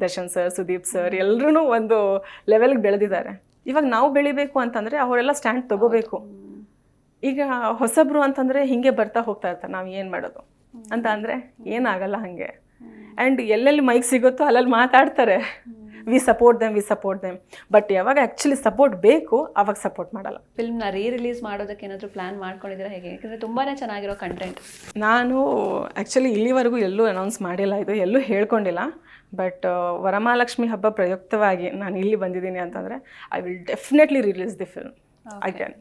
ದರ್ಶನ್ ಸರ್ ಸುದೀಪ್ ಸರ್ ಎಲ್ಲರೂ ಒಂದು ಲೆವೆಲ್ಗೆ ಬೆಳೆದಿದ್ದಾರೆ. ಇವಾಗ ನಾವು ಬೆಳಿಬೇಕು ಅಂತಂದರೆ ಅವರೆಲ್ಲ ಸ್ಟ್ಯಾಂಡ್ ತಗೋಬೇಕು. ಈಗ ಹೊಸಬ್ರು ಅಂತಂದರೆ ಹಿಂಗೆ ಬರ್ತಾ ಹೋಗ್ತಾ ಇರ್ತಾರೆ ನಾವು ಏನು ಮಾಡೋದು? ಅಂತ ಅಂದರೆ ಏನಾಗಲ್ಲ ಹಾಗೆ. ಆ್ಯಂಡ್ ಎಲ್ಲೆಲ್ಲಿ ಮೈಕ್ ಸಿಗುತ್ತೋ ಅಲ್ಲಲ್ಲಿ ಮಾತಾಡ್ತಾರೆ. We support them we support them but ಯಾವಾಗ ಆ್ಯಕ್ಚುಲಿ ಸಪೋರ್ಟ್ ಬೇಕು ಅವಾಗ ಸಪೋರ್ಟ್ ಮಾಡಲ್ಲ. ಫಿಲ್ಮ್ನ ರೀ ರಿಲೀಸ್ ಮಾಡೋದಕ್ಕೆ ಏನಾದರೂ ಪ್ಲಾನ್ ಮಾಡ್ಕೊಂಡಿದ್ದೀರಾ ಹೇಗೆ? ಯಾಕಂದರೆ ತುಂಬಾ ಚೆನ್ನಾಗಿರೋ ಕಂಟೆಂಟ್ ನಾನು ಆ್ಯಕ್ಚುಲಿ ಇಲ್ಲಿವರೆಗೂ ಎಲ್ಲೂ ಅನೌನ್ಸ್ ಮಾಡಿಲ್ಲ ಇದು ಎಲ್ಲೂ ಹೇಳ್ಕೊಂಡಿಲ್ಲ. ಬಟ್ ವರಮಹಾಲಕ್ಷ್ಮಿ ಹಬ್ಬ ಪ್ರಯುಕ್ತವಾಗಿ ನಾನು ಇಲ್ಲಿ ಬಂದಿದ್ದೀನಿ ಅಂತಂದರೆ I will definitely release the film I can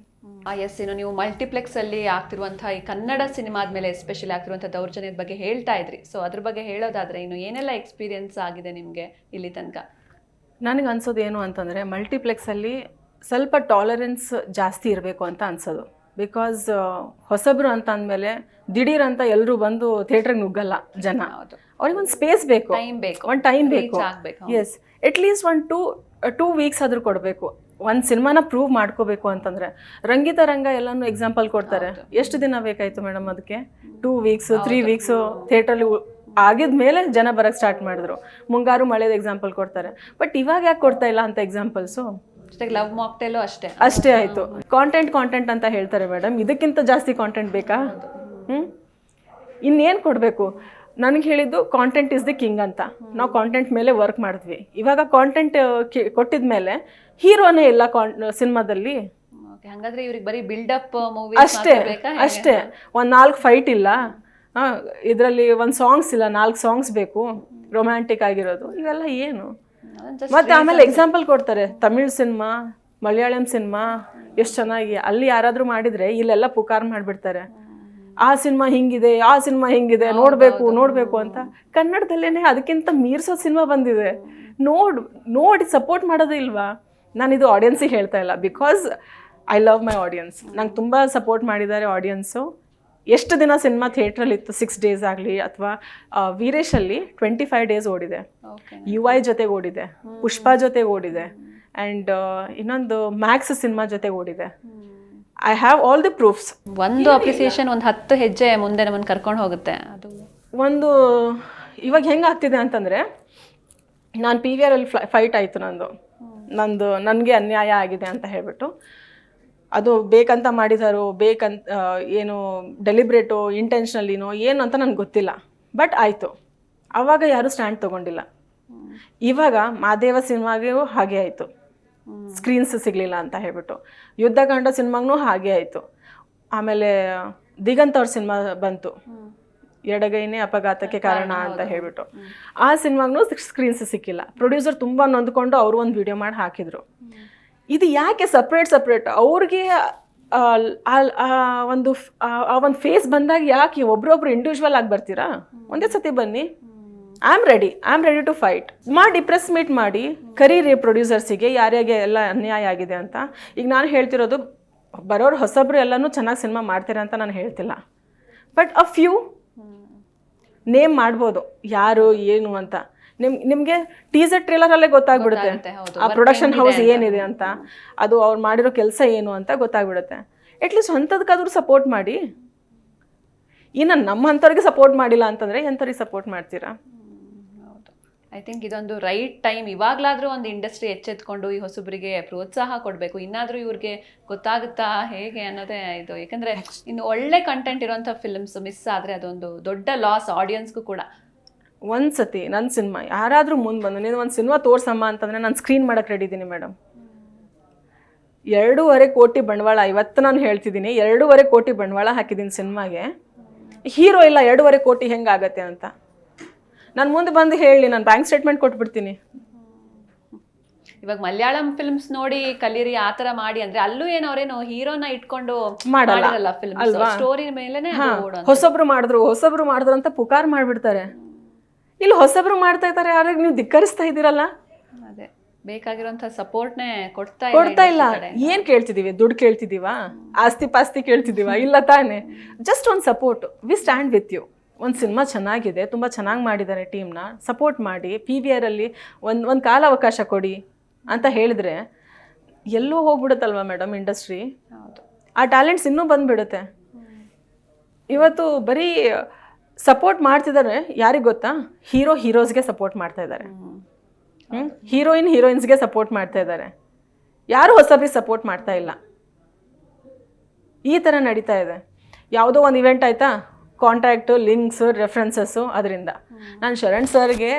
yes ಇನ್ನು ನೀವು ಮಲ್ಟಿಪ್ಲೆಕ್ಸ್ ಅಲ್ಲಿ ಆಗ್ತಿರುವಂತಹ ಈ ಕನ್ನಡ ಸಿನಿಮಾದ ಮೇಲೆ ಎಸ್ಪೆಷಲಿ ಆಗ್ತಿರುವಂತಹ ದೌರ್ಜನ್ಯದ ಬಗ್ಗೆ ಹೇಳ್ತಾ ಇದ್ರಿ. ಸೊ ಅದ್ರ ಬಗ್ಗೆ ಹೇಳೋದಾದ್ರೆ ಇನ್ನು ಏನೆಲ್ಲ ಎಕ್ಸ್ಪೀರಿಯನ್ಸ್ ಆಗಿದೆ ನಿಮಗೆ ಇಲ್ಲಿ ತನಕ? ನನಗೆ ಅನ್ಸೋದು ಏನು ಅಂತಂದರೆ ಮಲ್ಟಿಪ್ಲೆಕ್ಸಲ್ಲಿ ಸ್ವಲ್ಪ ಟಾಲರೆನ್ಸ್ ಜಾಸ್ತಿ ಇರಬೇಕು ಅಂತ ಅನ್ಸೋದು. ಬಿಕಾಸ್ ಹೊಸಬ್ರು ಅಂತ ಅಂದಮೇಲೆ ದಿಢೀರ್ ಅಂತ ಎಲ್ಲರೂ ಬಂದು ಥಿಯೇಟ್ರಿಗೆ ನುಗ್ಗಲ್ಲ ಜನ. ಅವ್ರಿಗೆ ಒಂದು ಸ್ಪೇಸ್ ಬೇಕು. ಟೈಮ್ ಬೇಕು. ಒಂದು ಟೈಮ್ ಬೇಕು. Yes at yes at least ಒಂದು ಟೂ ಟೂ ವೀಕ್ಸ್ ಆದರೂ ಕೊಡಬೇಕು. ಒಂದು ಸಿನಿಮಾನ ಪ್ರೂವ್ ಮಾಡ್ಕೋಬೇಕು ಅಂತಂದರೆ. ರಂಗಿತ ರಂಗ ಎಲ್ಲನೂ ಎಕ್ಸಾಂಪಲ್ ಕೊಡ್ತಾರೆ. ಎಷ್ಟು ದಿನ ಬೇಕಾಯಿತು ಮೇಡಮ್ ಅದಕ್ಕೆ? ಟೂ ವೀಕ್ಸು ತ್ರೀ ವೀಕ್ಸು ಥಿಯೇಟ್ರಲ್ಲಿ ಆಗಿದ ಮೇಲೆ ಜನ ಬರೋಕ್ಕೆ ಸ್ಟಾರ್ಟ್ ಮಾಡಿದ್ರು. ಮುಂಗಾರು ಮಳೆದ ಎಕ್ಸಾಂಪಲ್ ಕೊಡ್ತಾರೆ. ಬಟ್ ಇವಾಗ ಯಾಕೆ ಕೊಡ್ತಾ ಇಲ್ಲ ಅಂತ ಎಕ್ಸಾಂಪಲ್ಸು ಲವ್ ಮಾಕ್ಟೇಲು ಅಷ್ಟೇ. ಅಷ್ಟೇ ಆಯಿತು. ಕಾಂಟೆಂಟ್ ಕಾಂಟೆಂಟ್ ಅಂತ ಹೇಳ್ತಾರೆ ಮೇಡಮ್ ಇದಕ್ಕಿಂತ ಜಾಸ್ತಿ ಕಾಂಟೆಂಟ್ ಬೇಕಾ? ಹ್ಞೂ ಇನ್ನೇನು ಕೊಡಬೇಕು? ನನಗೆ ಹೇಳಿದ್ದು ಕಾಂಟೆಂಟ್ ಇಸ್ ದಿ ಕಿಂಗ್ ಅಂತ. ನಾವು ಕಾಂಟೆಂಟ್ ಮೇಲೆ ವರ್ಕ್ ಮಾಡಿದ್ವಿ. ಇವಾಗ ಕಾಂಟೆಂಟ್ ಕೊಟ್ಟಿದ ಮೇಲೆ ಹೀರೋನೇ ಇಲ್ಲ ಕಾನ್ ಸಿನಿಮಾದಲ್ಲಿ. ಹಂಗಾದ್ರೆ ಇವ್ರಿಗೆ ಬರೀ ಬಿಲ್ಡಪ್ ಮೂವಿ ಅಷ್ಟೇ ಅಷ್ಟೇ. ಒಂದ್ ನಾಲ್ಕು ಫೈಟ್ ಇಲ್ಲ. ಇದರಲ್ಲಿ ಒಂದು ಸಾಂಗ್ಸ್ ಇಲ್ಲ ನಾಲ್ಕು ಸಾಂಗ್ಸ್ ಬೇಕು ರೊಮ್ಯಾಂಟಿಕ್ ಆಗಿರೋದು ಇವೆಲ್ಲ ಏನು? ಮತ್ತೆ ಆಮೇಲೆ ಎಕ್ಸಾಂಪಲ್ ಕೊಡ್ತಾರೆ ತಮಿಳ್ ಸಿನಿಮಾ ಮಲಯಾಳಂ ಸಿನಿಮಾ ಎಷ್ಟು ಚೆನ್ನಾಗಿ ಅಲ್ಲಿ ಯಾರಾದರೂ ಮಾಡಿದರೆ ಇಲ್ಲೆಲ್ಲ ಪುಕಾರ್ ಮಾಡಿಬಿಡ್ತಾರೆ. ಆ ಸಿನಿಮಾ ಹಿಂಗಿದೆ ಆ ಸಿನಿಮಾ ಹಿಂಗಿದೆ ನೋಡಬೇಕು ನೋಡಬೇಕು ಅಂತ. ಕನ್ನಡದಲ್ಲೇ ಅದಕ್ಕಿಂತ ಮೀರ್ಸೋ ಸಿನಿಮಾ ಬಂದಿದೆ. ನೋಡ್ ನೋಡಿ ಸಪೋರ್ಟ್ ಮಾಡೋದೇ ಇಲ್ವಾ? ನಾನು ಇದು ಆಡಿಯನ್ಸಿಗೆ ಹೇಳ್ತಾ ಇಲ್ಲ because I love my audience ನಂಗೆ ತುಂಬ ಸಪೋರ್ಟ್ ಮಾಡಿದ್ದಾರೆ ಆಡಿಯನ್ಸು ಎಷ್ಟು ದಿನ ಸಿನಿಮಾ ಥಿಯೇಟ್ರಲ್ಲಿ ಇತ್ತು ಸಿಕ್ಸ್ ಡೇಸ್ ಆಗಲಿ ಅಥವಾ ವೀರೇಶಲ್ಲಿ ಟ್ವೆಂಟಿ ಫೈವ್ ಡೇಸ್ ಓಡಿದೆ ಯು ಐ ಜೊತೆಗೆ ಓಡಿದೆ. ಪುಷ್ಪ ಜೊತೆಗೆ ಓಡಿದೆ. ಆ್ಯಂಡ್ ಇನ್ನೊಂದು ಮ್ಯಾಕ್ಸ್ ಸಿನಿಮಾ ಜೊತೆಗೆ ಓಡಿದೆ. I have all the proofs ಒಂದು ಅಪ್ರಿಸಿಯೇಷನ್ ಒಂದು ಹತ್ತು ಹೆಜ್ಜೆ ಮುಂದೆ ನಮ್ಮನ್ನು ಕರ್ಕೊಂಡು ಹೋಗುತ್ತೆ. ಅದು ಒಂದು ಇವಾಗ ಹೆಂಗೆ ಆಗ್ತಿದೆ ಅಂತಂದರೆ ನಾನು ಪಿ ವಿ ಆರಲ್ಲಿ ಫ್ಲೈ ಫೈಟ್ ಆಯಿತು ನಂದು. ನಂದು ನನಗೆ ಅನ್ಯಾಯ ಆಗಿದೆ ಅಂತ ಹೇಳ್ಬಿಟ್ಟು. ಅದು ಬೇಕಂತ ಮಾಡಿದಾರೋ ಬೇಕಂತ ಏನು ಡೆಲಿಬ್ರೇಟೋ ಇಂಟೆನ್ಷನಲ್ಲಿನೋ ಏನು ಅಂತ ನನಗೆ ಗೊತ್ತಿಲ್ಲ. ಬಟ್ ಆಯಿತು. ಆವಾಗ ಯಾರೂ ಸ್ಟ್ಯಾಂಡ್ ತೊಗೊಂಡಿಲ್ಲ. ಇವಾಗ ಮಾದೇವ ಸಿನಿಮಾಗೂ ಹಾಗೆ ಆಯಿತು. ಸ್ಕ್ರೀನ್ಸ್ ಸಿಗಲಿಲ್ಲ ಅಂತ ಹೇಳ್ಬಿಟ್ಟು. ಯುದ್ಧಕಾಂಡ ಸಿನಿಮಾಗೂ ಹಾಗೆ ಆಯಿತು. ಆಮೇಲೆ ದಿಗಂತ ಅವ್ರ ಸಿನಿಮಾ ಬಂತು. ಎಡಗೈನೇ ಅಪಘಾತಕ್ಕೆ ಕಾರಣ ಅಂತ ಹೇಳ್ಬಿಟ್ಟು. ಆ ಸಿನಿಮಾಗೂ ಸ್ಕ್ರೀನ್ಸ್ ಸಿಕ್ಕಿಲ್ಲ. ಪ್ರೊಡ್ಯೂಸರ್ ತುಂಬ ನೊಂದ್ಕೊಂಡು ಅವರು ಒಂದು ವಿಡಿಯೋ ಮಾಡಿ ಹಾಕಿದ್ರು. ಇದು ಯಾಕೆ ಸಪ್ರೇಟ್ ಸಪ್ರೇಟ್ ಅವ್ರಿಗೆ ಒಂದು ಆ- ಆ ಒಂದು ಫೇಸ್ ಬಂದಾಗ ಯಾಕೆ ಒಬ್ರೊಬ್ರು ಇಂಡಿವಿಜುವಲ್ ಆಗಿ ಬರ್ತೀರಾ? ಒಂದೇ ಸತಿ ಬನ್ನಿ. I am ready I am ready to fight ಮಾಡಿ ಪ್ರೆಸ್ ಮೀಟ್ ಮಾಡಿ. ಕರೀರಿ ಪ್ರೊಡ್ಯೂಸರ್ಸಿಗೆ ಯಾರ್ಯಾಗೆ ಎಲ್ಲ ಅನ್ಯಾಯ ಆಗಿದೆ ಅಂತ. ಈಗ ನಾನು ಹೇಳ್ತಿರೋದು, ಬರೋರು ಹೊಸಬ್ರು ಎಲ್ಲನೂ ಚೆನ್ನಾಗಿ ಸಿನಿಮಾ ಮಾಡ್ತೀರಾ ಅಂತ ನಾನು ಹೇಳ್ತಿಲ್ಲ. ಬಟ್ ಅ ಫ್ಯೂ ನೇಮ್ ಮಾಡ್ಬೋದು. ಯಾರು, ಏನು ಅಂತ. ನಿಮ್ ನಿಮಗೆ ಟೀಸರ್ ಟ್ರೇಲರಲ್ಲೇ ಗೊತ್ತಾಗ್ಬಿಡುತ್ತೆ. ಗೊತ್ತಾಗುತ್ತೆ, ಹೌದು. ಆ ಪ್ರೊಡಕ್ಷನ್ ಹೌಸ್ ಏನಿದೆ ಅಂತ. ಅದು ಅವ್ರು ಮಾಡಿರೋ ಕೆಲಸ ಏನು ಅಂತ ಗೊತ್ತಾಗ್ಬಿಡುತ್ತೆ. ಅಟ್ಲೀಸ್ಟ್ ಅಂಥದಕ್ಕಾದ್ರೂ ಸಪೋರ್ಟ್ ಮಾಡಿ. ಇನ್ನು ನಮ್ಮ ಅಂಥವ್ರಿಗೆ ಸಪೋರ್ಟ್ ಮಾಡಿಲ್ಲ ಅಂತಂದರೆ ಎಂಥವ್ರಿಗೆ ಸಪೋರ್ಟ್ ಮಾಡ್ತೀರಾ? ಐ ಥಿಂಕ್ ಇದೊಂದು ರೈಟ್ ಟೈಮ್ ಇವಾಗಲಾದರೂ ಒಂದು ಇಂಡಸ್ಟ್ರಿ ಎಚ್ಚೆತ್ಕೊಂಡು ಈ ಹೊಸಬರಿಗೆ ಪ್ರೋತ್ಸಾಹ ಕೊಡಬೇಕು. ಇನ್ನಾದರೂ ಇವ್ರಿಗೆ ಗೊತ್ತಾಗುತ್ತಾ ಹೇಗೆ ಅನ್ನೋದೇ ಇದು. ಯಾಕಂದರೆ ಇನ್ನು ಒಳ್ಳೆ ಕಂಟೆಂಟ್ ಇರೋಂಥ ಫಿಲ್ಮ್ಸ್ ಮಿಸ್ ಆದರೆ ಅದೊಂದು ದೊಡ್ಡ ಲಾಸ್ ಆಡಿಯನ್ಸ್ಗೂ ಕೂಡ. ಒಂದು ಸತಿ ನನ್ನ ಸಿನಿಮಾ ಯಾರಾದರೂ ಮುಂದೆ ಬಂದು ನೀನು ಒಂದು ಸಿನಿಮಾ ತೋರ್ಸಮ್ಮ ಅಂತಂದರೆ ನಾನು ಸ್ಕ್ರೀನ್ ಮಾಡೋಕ್ಕೆ ರೆಡಿ ಇದ್ದೀನಿ ಮೇಡಮ್ ಎರಡೂವರೆ ಕೋಟಿ ಬಂಡವಾಳ ಇವತ್ತು ನಾನು ಹೇಳ್ತಿದ್ದೀನಿ ಎರಡೂವರೆ ಕೋಟಿ ಬಂಡವಾಳ ಹಾಕಿದ್ದೀನಿ ಸಿನಿಮಾಗೆ. ಹೀರೋ ಇಲ್ಲ ಎರಡೂವರೆ ಕೋಟಿ ಹೆಂಗಾಗತ್ತೆ ಅಂತ. ನಾನು ಮುಂದೆ ಬಂದು ಹೇಳಿ ನಾನು ಬ್ಯಾಂಕ್ ಸ್ಟೇಟ್ಮೆಂಟ್ ಕೊಟ್ಬಿಡ್ತೀನಿ. ಇವಾಗ ಮಲಯಾಳಂ ಫಿಲ್ಮ್ಸ್ ನೋಡಿ ಕಲೀರಿ ಆ ಥರ ಮಾಡಿ ಅಂದ್ರೆ ಅಲ್ಲೂ ಏನು ಅವ್ರೇನು ಹೀರೋನ ಇಟ್ಕೊಂಡು ಮಾಡಲ್ಲ. ಫಿಲ್ಮ್ ಸ್ಟೋರಿ ಮೇಲೆ ಹೊಸಬ್ರು ಮಾಡಿದ್ರು ಹೊಸಬ್ರು ಮಾಡಿದ್ರು ಅಂತ ಪುಕಾರ್ ಮಾಡಿಬಿಡ್ತಾರೆ. ಇಲ್ಲಿ ಹೊಸಬ್ರು ಮಾಡ್ತಾ ಇದ್ದಾರೆ ಯಾರಿಗೆ ನೀವು ಧಿಕ್ಕರಿಸ್ತಾ ಇದ್ದೀರಲ್ಲ? ಅದೇ ಬೇಕಾಗಿರೋಂಥ ಸಪೋರ್ಟ್ನೇ ಕೊಡ್ತಾ ಕೊಡ್ತಾ ಇಲ್ಲ. ಏನ್ ಕೇಳ್ತಿದೀವಿ? ದುಡ್ಡು ಕೇಳ್ತಿದೀವಾ? ಆಸ್ತಿ ಪಾಸ್ತಿ ಕೇಳ್ತಿದೀವಾ? ಇಲ್ಲ ತಾನೆ. ಜಸ್ಟ್ ಒಂದು support we stand with you ಒಂದು ಸಿನಿಮಾ ಚೆನ್ನಾಗಿದೆ ತುಂಬ ಚೆನ್ನಾಗಿ ಮಾಡಿದ್ದಾರೆ ಟೀಮ್ನ ಸಪೋರ್ಟ್ ಮಾಡಿ ಪಿ ವಿ ಆರಲ್ಲಿ ಒಂದು ಒಂದು ಕಾಲ ಅವಕಾಶ ಕೊಡಿ ಅಂತ ಹೇಳಿದ್ರೆ ಎಲ್ಲೋ ಹೋಗ್ಬಿಡುತ್ತಲ್ವ ಮೇಡಮ್ ಇಂಡಸ್ಟ್ರಿ ಆ ಟ್ಯಾಲೆಂಟ್ಸ್ ಇನ್ನೂ ಬಂದ್ಬಿಡುತ್ತೆ. ಇವತ್ತು ಬರೀ ಸಪೋರ್ಟ್ ಮಾಡ್ತಿದ್ದಾರೆ ಯಾರಿಗೆ ಗೊತ್ತಾ? ಹೀರೋ ಹೀರೋಸ್ಗೆ ಸಪೋರ್ಟ್ ಮಾಡ್ತಾ ಇದ್ದಾರೆ. ಹೀರೋಯಿನ್ ಹೀರೋಯಿನ್ಸ್ಗೆ ಸಪೋರ್ಟ್ ಮಾಡ್ತಾ ಇದ್ದಾರೆ. ಯಾರು ಹೊಸಬ್ರಿಗೆ ಸಪೋರ್ಟ್ ಮಾಡ್ತಾ ಇಲ್ಲ. ಈ ಥರ ನಡೀತಾ ಇದೆ. ಯಾವುದೋ ಒಂದು ಇವೆಂಟ್ ಆಯಿತಾ? ಕಾಂಟ್ಯಾಕ್ಟು ಲಿಂಕ್ಸು ರೆಫ್ರೆನ್ಸಸ್ಸು ಅದರಿಂದ. ನಾನು ಶರಣ್ ಸರ್ಗೆ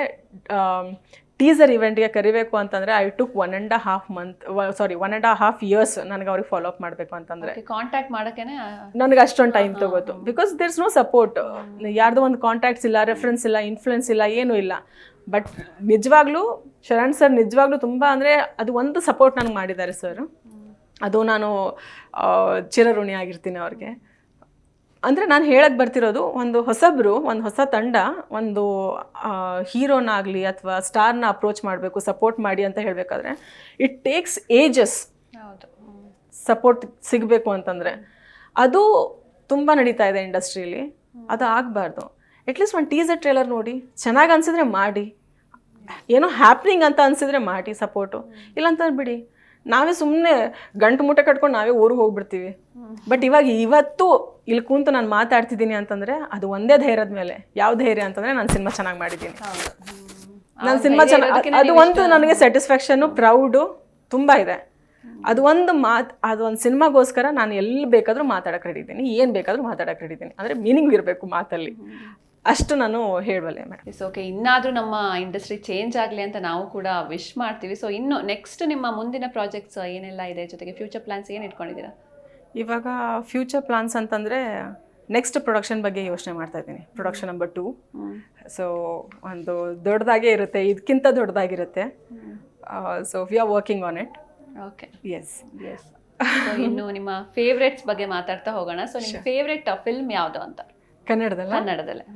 ಟೀಸರ್ ಇವೆಂಟ್ಗೆ ಕರಿಬೇಕು ಅಂತಂದರೆ I took one and half month sorry one and half years ನನಗೆ ಅವ್ರಿಗೆ ಫಾಲೋ ಅಪ್ ಮಾಡಬೇಕು ಅಂತಂದ್ರೆ. ಕಾಂಟ್ಯಾಕ್ಟ್ ಮಾಡೋಕ್ಕೆ ನನಗೆ ಅಷ್ಟೊಂದು time ತಗೋತು. Because there is no support ಯಾರ್ದೋ ಒಂದು ಕಾಂಟ್ಯಾಕ್ಟ್ಸ್ ಇಲ್ಲ ರೆಫರೆನ್ಸ್ ಇಲ್ಲ ಇನ್ಫ್ಲುಯೆನ್ಸ್ ಇಲ್ಲ ಏನೂ ಇಲ್ಲ. ಬಟ್ ನಿಜವಾಗ್ಲೂ ಶರಣ್ ಸರ್ ನಿಜವಾಗ್ಲೂ ತುಂಬ ಅಂದರೆ ಅದು ಒಂದು ಸಪೋರ್ಟ್ ನನಗೆ ಮಾಡಿದ್ದಾರೆ ಸರ್ ಅದು ನಾನು ಚಿರಋಣಿ ಆಗಿರ್ತೀನಿ ಅವ್ರಿಗೆ. ಅಂದರೆ ನಾನು ಹೇಳಕ್ಕೆ ಬರ್ತಿರೋದು ಒಂದು ಹೊಸಬ್ರು ಒಂದು ಹೊಸ ತಂಡ ಒಂದು ಹೀರೋನಾಗಲಿ ಅಥವಾ ಸ್ಟಾರ್ನ ಅಪ್ರೋಚ್ ಮಾಡಬೇಕು ಸಪೋರ್ಟ್ ಮಾಡಿ ಅಂತ ಹೇಳಬೇಕಾದ್ರೆ ಇಟ್ ಟೇಕ್ಸ್ ಏಜಸ್ ಸಪೋರ್ಟ್ ಸಿಗಬೇಕು ಅಂತಂದರೆ. ಅದು ತುಂಬ ನಡೀತಾ ಇದೆ ಇಂಡಸ್ಟ್ರೀಲಿ. ಅದು ಆಗಬಾರ್ದು. ಅಟ್ಲೀಸ್ಟ್ ಒಂದು ಟೀಸರ್ ಟ್ರೇಲರ್ ನೋಡಿ. ಚೆನ್ನಾಗಿ ಅನ್ಸಿದ್ರೆ ಮಾಡಿ. ಏನೋ ಹ್ಯಾಪ್ನಿಂಗ್ ಅಂತ ಅನಿಸಿದ್ರೆ ಮಾಡಿ ಸಪೋರ್ಟು. ಇಲ್ಲಾಂತ ಬಿಡಿ. ನಾವೇ ಸುಮ್ಮನೆ ಗಂಟು ಮುಟ್ಟೆ ಕಟ್ಕೊಂಡು ನಾವೇ ಊರಿಗೆ ಹೋಗ್ಬಿಡ್ತೀವಿ. ಬಟ್ ಇವಾಗ ಇವತ್ತು ಇಲ್ಲಿ ಕೂತು ನಾನು ಮಾತಾಡ್ತಿದ್ದೀನಿ ಅಂತಂದರೆ ಅದು ಒಂದೇ ಧೈರ್ಯದ ಮೇಲೆ. ಯಾವ ಧೈರ್ಯ ಅಂತಂದರೆ ನಾನು ಸಿನಿಮಾ ಚೆನ್ನಾಗಿ ಮಾಡಿದ್ದೀನಿ. ನನ್ನ ಸಿನಿಮಾ ಚೆನ್ನಾಗಿ ಅದು ಒಂದು ನನಗೆ ಸ್ಯಾಟಿಸ್ಫ್ಯಾಕ್ಷನ್ನು ಪ್ರೌಡು ತುಂಬ ಇದೆ. ಅದು ಒಂದು ಮಾತು ಅದು ಒಂದು ಸಿನಿಮಾಗೋಸ್ಕರ ನಾನು ಎಲ್ಲಿ ಬೇಕಾದರೂ ಮಾತಾಡಕ್ಕೆ ರೆಡಿ ಇದ್ದೀನಿ. ಏನು ಬೇಕಾದರೂ ಮಾತಾಡಕ್ಕೆ ರೆಡಿ ಇದ್ದೀನಿ. ಅಂದರೆ ಮೀನಿಂಗ್ ಇರಬೇಕು ಮಾತಲ್ಲಿ. ಅಷ್ಟು ನಾನು ಹೇಳಬಲ್ಲೆ ಮೇಡಮ್ ಇಟ್ಸ್ ಓಕೆ ಇನ್ನಾದರೂ ನಮ್ಮ ಇಂಡಸ್ಟ್ರಿ ಚೇಂಜ್ ಆಗಲಿ ಅಂತ ನಾವು ಕೂಡ ವಿಶ್ ಮಾಡ್ತೀವಿ. ಸೊ ಇನ್ನು ನೆಕ್ಸ್ಟ್ ನಿಮ್ಮ ಮುಂದಿನ ಪ್ರಾಜೆಕ್ಟ್ಸ್ ಏನೆಲ್ಲ ಇದೆ? ಜೊತೆಗೆ ಫ್ಯೂಚರ್ ಪ್ಲಾನ್ಸ್ ಏನು ಇಟ್ಕೊಂಡಿದ್ದೀರಾ? ಇವಾಗ ಫ್ಯೂಚರ್ ಪ್ಲಾನ್ಸ್ ಅಂತಂದರೆ ನೆಕ್ಸ್ಟ್ ಪ್ರೊಡಕ್ಷನ್ ಬಗ್ಗೆ ಯೋಚನೆ ಮಾಡ್ತಾ ಇದ್ದೀನಿ. ಪ್ರೊಡಕ್ಷನ್ ನಂಬರ್ ಟೂ ಸೊ ಒಂದು ದೊಡ್ಡದಾಗೇ ಇರುತ್ತೆ. ಇದಕ್ಕಿಂತ ದೊಡ್ಡದಾಗಿರುತ್ತೆ. So we are working on it okay yes yes ಇನ್ನು ನಿಮ್ಮ ಫೇವ್ರೆಟ್ಸ್ ಬಗ್ಗೆ ಮಾತಾಡ್ತಾ ಹೋಗೋಣ. ಸೊ ನಿಮ್ಮ ಫೇವ್ರೆಟ್ ಫಿಲ್ಮ್ ಯಾವುದು ಅಂತ? ಕನ್ನಡದಲ್ಲ? ಕನ್ನಡದಲ್ಲೇ.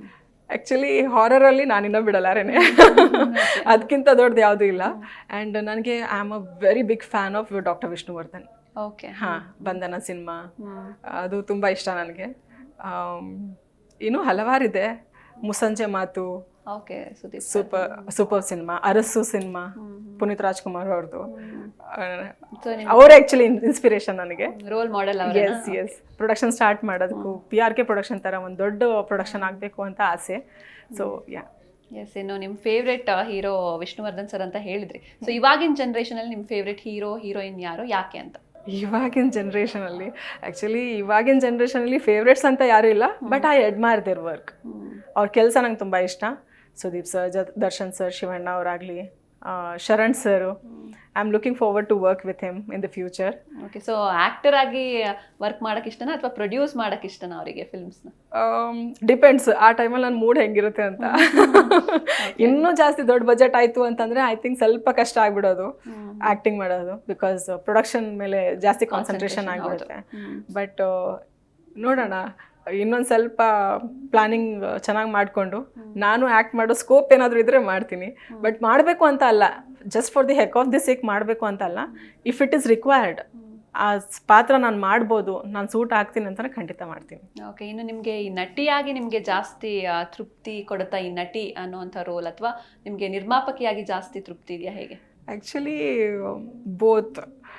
ಆ್ಯಕ್ಚುಲಿ ಹಾರರಲ್ಲಿ ನಾನಿನ್ನೂ ಬಿಡಲಾರೇನೆ. ಅದಕ್ಕಿಂತ ದೊಡ್ಡದು ಯಾವುದೂ ಇಲ್ಲ. ಆ್ಯಂಡ್ ನನಗೆ I am a very big fan of doctor Vishnuvardhan okay ಹಾಂ ಬಂಧನ ಸಿನಿಮಾ. ಅದು ತುಂಬ ಇಷ್ಟ ನನಗೆ. ಇನ್ನೂ ಹಲವಾರಿದೆ. Mussanje Maathu okay Sudeep super super cinema Arasu cinema Puneeth Rajkumar ಅವ್ರದ್ದು. ಅವರೇ ಆ್ಯಕ್ಚುಲಿ ಇನ್ಸ್ಪಿರೇಷನ್ ನನಗೆ. Role model yes yes production start ಮಾಡೋದಕ್ಕೂ ಪಿ ಆರ್ ಕೆ ಪ್ರೊಡಕ್ಷನ್ ತರ ಒಂದು ದೊಡ್ಡ ಪ್ರೊಡಕ್ಷನ್ ಆಗಬೇಕು ಅಂತ ಆಸೆ. ಸೊ ಯಾ ಎಸ್ ಇನ್ನು ನಿಮ್ಮ ಫೇವ್ರೆಟ್ ಹೀರೋ ವಿಷ್ಣುವರ್ಧನ್ ಸರ್ ಅಂತ ಹೇಳಿದ್ರಿ. ಸೊ ಇವಾಗಿನ ಜನ್ರೇಷನಲ್ಲಿ ನಿಮ್ಮ ಫೇವ್ರೆಟ್ ಹೀರೋ ಹೀರೋಯಿನ್ ಯಾರು ಯಾಕೆ ಅಂತ? ಇವಾಗಿನ ಜನ್ರೇಷನಲ್ಲಿ ಆ್ಯಕ್ಚುಲಿ ಇವಾಗಿನ ಜನ್ರೇಷನಲ್ಲಿ ಫೇವ್ರೇಟ್ಸ್ ಅಂತ ಯಾರೂ ಇಲ್ಲ but I admire their work ಅವ್ರ ಕೆಲಸ ನಂಗೆ ತುಂಬ ಇಷ್ಟ. ಸುದೀಪ್ ಸರ್ ಜ Darshan sir Shivanna ಅವರಾಗಲಿ Sharan sir I am looking forward to work with him in the future okay so actor ಆಗಿ ವರ್ಕ್ ಮಾಡಕ್ ಇಷ್ಟನಾ ಅಥವಾ ಪ್ರೊಡ್ಯೂಸ್ ಮಾಡಕ್ ಇಷ್ಟನಾ ಅವರಿಗೆ ಫಿಲ್ಮ್ಸ್ನ ಡಿಪೆಂಡ್ಸ್ ಆ ಟೈಮಲ್ಲಿ ನನ್ನ ಮೂಡ್ ಹೆಂಗಿರುತ್ತೆ ಅಂತ. ಇನ್ನೂ ಜಾಸ್ತಿ ದೊಡ್ಡ ಬಜೆಟ್ ಆಯಿತು ಅಂತಂದರೆ ಐ ಥಿಂಕ್ ಸ್ವಲ್ಪ ಕಷ್ಟ ಆಗ್ಬಿಡೋದು ಆ್ಯಕ್ಟಿಂಗ್ ಮಾಡೋದು ಬಿಕಾಸ್ ಪ್ರೊಡಕ್ಷನ್ ಮೇಲೆ ಜಾಸ್ತಿ ಕಾನ್ಸಂಟ್ರೇಷನ್ ಆಗಿಬಿಡುತ್ತೆ. ಬಟ್ ನೋಡೋಣ. ಇನ್ನೊಂದು ಸ್ವಲ್ಪ ಪ್ಲಾನಿಂಗ್ ಚೆನ್ನಾಗಿ ಮಾಡಿಕೊಂಡು ನಾನು ಆ್ಯಕ್ಟ್ ಮಾಡೋ ಸ್ಕೋಪ್ ಏನಾದರೂ ಇದ್ದರೆ ಮಾಡ್ತೀನಿ. ಬಟ್ ಮಾಡಬೇಕು ಅಂತ ಅಲ್ಲ just for the heck of the sake ಮಾಡಬೇಕು ಅಂತ ಅಲ್ಲ ಇಫ್ ಇಟ್ ಇಸ್ ರಿಕ್ವೈರ್ಡ್ ಆ ಪಾತ್ರ ನಾನು ಮಾಡ್ಬೋದು ನಾನು ಸೂಟ್ ಆಗ್ತೀನಿ ಅಂತ ಖಂಡಿತ ಮಾಡ್ತೀನಿ. ಓಕೆ ಇನ್ನು ನಿಮಗೆ ಈ ನಟಿಯಾಗಿ ನಿಮಗೆ ಜಾಸ್ತಿ ತೃಪ್ತಿ ಕೊಡುತ್ತಾ ಈ ನಟಿ ಅನ್ನುವಂಥ ರೋಲ್ ಅಥವಾ ನಿಮಗೆ ನಿರ್ಮಾಪಕಿಯಾಗಿ ಜಾಸ್ತಿ ತೃಪ್ತಿ ಇದೆಯಾ ಹೇಗೆ? ಆ್ಯಕ್ಚುಲಿ ಬೋತ್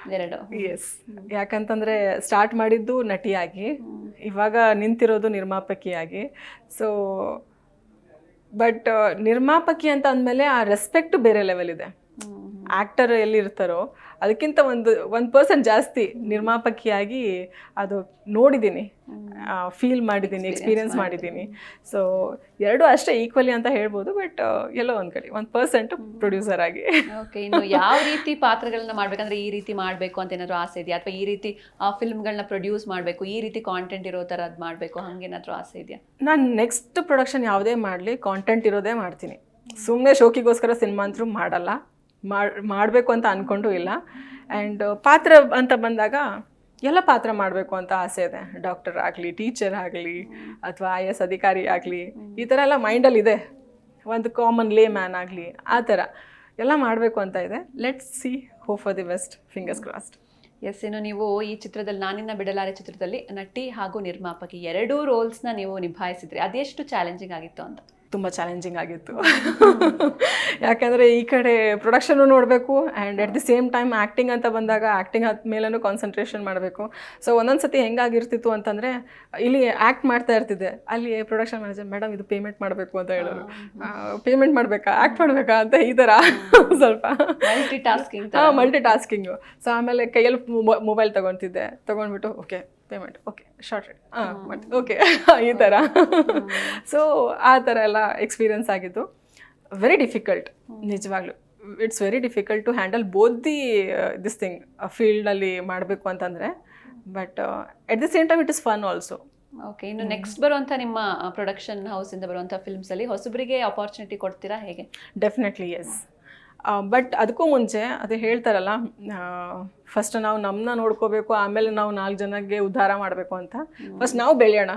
ಎರಡು ಎಸ್ ಯಾಕಂತಂದ್ರೆ ಸ್ಟಾರ್ಟ್ ಮಾಡಿದ್ದು ನಟಿಯಾಗಿ ಇವಾಗ ನಿಂತಿರೋದು ನಿರ್ಮಾಪಕಿಯಾಗಿ. ಸೊ ಬಟ್ ನಿರ್ಮಾಪಕಿ ಅಂತ ಅಂದಮೇಲೆ ಆ ರೆಸ್ಪೆಕ್ಟ್ ಬೇರೆ ಲೆವೆಲ್ ಇದೆ. ಆ್ಯಕ್ಟರ್ ಎಲ್ಲಿರ್ತಾರೋ ಅದಕ್ಕಿಂತ ಒಂದು ಒಂದು ಪರ್ಸೆಂಟ್ ಜಾಸ್ತಿ ನಿರ್ಮಾಪಕಿಯಾಗಿ ಅದು ನೋಡಿದ್ದೀನಿ. ಫೀಲ್ ಮಾಡಿದ್ದೀನಿ ಎಕ್ಸ್ಪೀರಿಯನ್ಸ್ ಮಾಡಿದ್ದೀನಿ. ಸೊ ಎರಡು ಅಷ್ಟೇ ಈಕ್ವಲಿ ಅಂತ ಹೇಳ್ಬೋದು ಬಟ್ ಎಲ್ಲೋ ಒಂದು ಕಡೆ ಒಂದು ಪರ್ಸೆಂಟ್ ಪ್ರೊಡ್ಯೂಸರ್ ಆಗಿ. ಓಕೆ ಇನ್ನು ಯಾವ ರೀತಿ ಪಾತ್ರಗಳನ್ನ ಮಾಡ್ಬೇಕಂದ್ರೆ ಈ ರೀತಿ ಮಾಡಬೇಕು ಅಂತ ಏನಾದರೂ ಆಸೆ ಇದೆಯಾ? ಅಥವಾ ಈ ರೀತಿ ಫಿಲ್ಮ್ಗಳನ್ನ ಪ್ರೊಡ್ಯೂಸ್ ಮಾಡಬೇಕು ಈ ರೀತಿ ಕಾಂಟೆಂಟ್ ಇರೋ ಥರದ್ದು ಮಾಡಬೇಕು ಹಂಗೇನಾದ್ರೂ ಆಸೆ ಇದೆಯಾ? ನಾನು ನೆಕ್ಸ್ಟ್ ಪ್ರೊಡಕ್ಷನ್ ಯಾವುದೇ ಮಾಡಲಿ ಕಾಂಟೆಂಟ್ ಇರೋದೇ ಮಾಡ್ತೀನಿ. ಸುಮ್ಮನೆ ಶೋಕಿಗೋಸ್ಕರ ಸಿನಿಮಾ ಅಂತೂ ಮಾಡಲ್ಲ. ಮಾಡಬೇಕು ಅಂತ ಅಂದ್ಕೊಂಡು ಇಲ್ಲ. ಆ್ಯಂಡ್ ಪಾತ್ರ ಅಂತ ಬಂದಾಗ ಎಲ್ಲ ಪಾತ್ರ ಮಾಡಬೇಕು ಅಂತ ಆಸೆ ಇದೆ. ಡಾಕ್ಟರ್ ಆಗಲಿ ಟೀಚರ್ ಆಗಲಿ, ಅಥವಾ ಐ ಎಸ್ ಅಧಿಕಾರಿ ಆಗಲಿ, ಈ ಥರ ಎಲ್ಲ ಮೈಂಡಲ್ಲಿ ಇದೆ. ಒಂದು ಕಾಮನ್ ಲೇ ಮ್ಯಾನ್ ಆಗಲಿ, ಆ ಥರ ಎಲ್ಲ ಮಾಡಬೇಕು ಅಂತ ಇದೆ. Let's see hope for the best fingers crossed yes ಇನ್ನು ನೀವು ಈ ಚಿತ್ರದಲ್ಲಿ, ನಾನಿನ್ನ ಬಿಡಲಾರೆ ಚಿತ್ರದಲ್ಲಿ ನಟಿ ಹಾಗೂ ನಿರ್ಮಾಪಕಿ ಎರಡೂ ರೋಲ್ಸ್ನ ನೀವು ನಿಭಾಯಿಸಿದ್ರಿ. ಅದೆಷ್ಟು ಚಾಲೆಂಜಿಂಗ್ ಆಗಿತ್ತು ಅಂತ? ತುಂಬ ಚಾಲೆಂಜಿಂಗ್ ಆಗಿತ್ತು. ಯಾಕಂದರೆ ಈ ಕಡೆ ಪ್ರೊಡಕ್ಷನ್ನು ನೋಡಬೇಕು and at the same time acting ಅಂತ ಬಂದಾಗ ಆ್ಯಕ್ಟಿಂಗ್ ಆದ ಮೇಲೂ ಕಾನ್ಸಂಟ್ರೇಷನ್ ಮಾಡಬೇಕು. ಸೊ ಒಂದೊಂದು ಸತಿ ಹೆಂಗಾಗಿರ್ತಿತ್ತು ಅಂತಂದರೆ ಇಲ್ಲಿ ಆ್ಯಕ್ಟ್ ಮಾಡ್ತಾ ಇರ್ತಿದ್ದೆ. ಅಲ್ಲಿ ಪ್ರೊಡಕ್ಷನ್ ಮ್ಯಾನೇಜರ್ ಮೇಡಮ್ ಇದು ಪೇಮೆಂಟ್ ಮಾಡಬೇಕು ಅಂತ ಹೇಳೋರು. ಪೇಮೆಂಟ್ ಮಾಡಬೇಕಾ? ಆ್ಯಕ್ಟ್ ಮಾಡಬೇಕಾ? ಅಂತ ಈ ಥರ ಸ್ವಲ್ಪ. ಮಲ್ಟಿ ಟಾಸ್ಕಿಂಗ್ ಹಾಂ ಮಲ್ಟಿ ಟಾಸ್ಕಿಂಗು ಸೊ ಆಮೇಲೆ ಕೈಯಲ್ಲಿ ಮೊಬೈಲ್ ತೊಗೊತಿದ್ದೆ. ತೊಗೊಂಡ್ಬಿಟ್ಟು ಓಕೆ ಪೇಮೆಂಟ್ ಓಕೆ ಶಾರ್ಟ್ ಹಾಂ ಮತ್ತೆ ಓಕೆ ಈ ಥರ ಸೊ ಆ ಥರ ಎಲ್ಲ ಎಕ್ಸ್ಪೀರಿಯನ್ಸ್ ಆಗಿದ್ದು. ವೆರಿ ಡಿಫಿಕಲ್ಟ್ ನಿಜವಾಗ್ಲೂ. It's very difficult to handle both the this thing ಫೀಲ್ಡಲ್ಲಿ ಮಾಡಬೇಕು ಅಂತಂದರೆ. But at the same time it is fun also okay ಇನ್ನು ನೆಕ್ಸ್ಟ್ ಬರುವಂಥ ನಿಮ್ಮ ಪ್ರೊಡಕ್ಷನ್ ಹೌಸಿಂದ ಬರುವಂಥ ಫಿಲ್ಮ್ಸಲ್ಲಿ ಹೊಸಬರಿಗೆ ಅಪಾರ್ಚುನಿಟಿ ಕೊಡ್ತೀರಾ ಹೇಗೆ? ಡೆಫಿನೆಟ್ಲಿ ಎಸ್ ಬಟ್ ಅದಕ್ಕೂ ಮುಂಚೆ ಅದೇ ಹೇಳ್ತಾರಲ್ಲ ಫಸ್ಟ್ ನಾವು ನಮ್ಮನ್ನ ನೋಡ್ಕೋಬೇಕು ಆಮೇಲೆ ನಾವು ನಾಲ್ಕು ಜನಕ್ಕೆ ಉದ್ಧಾರ ಮಾಡಬೇಕು ಅಂತ. ಫಸ್ಟ್ ನಾವು ಬೆಳೆಯೋಣ.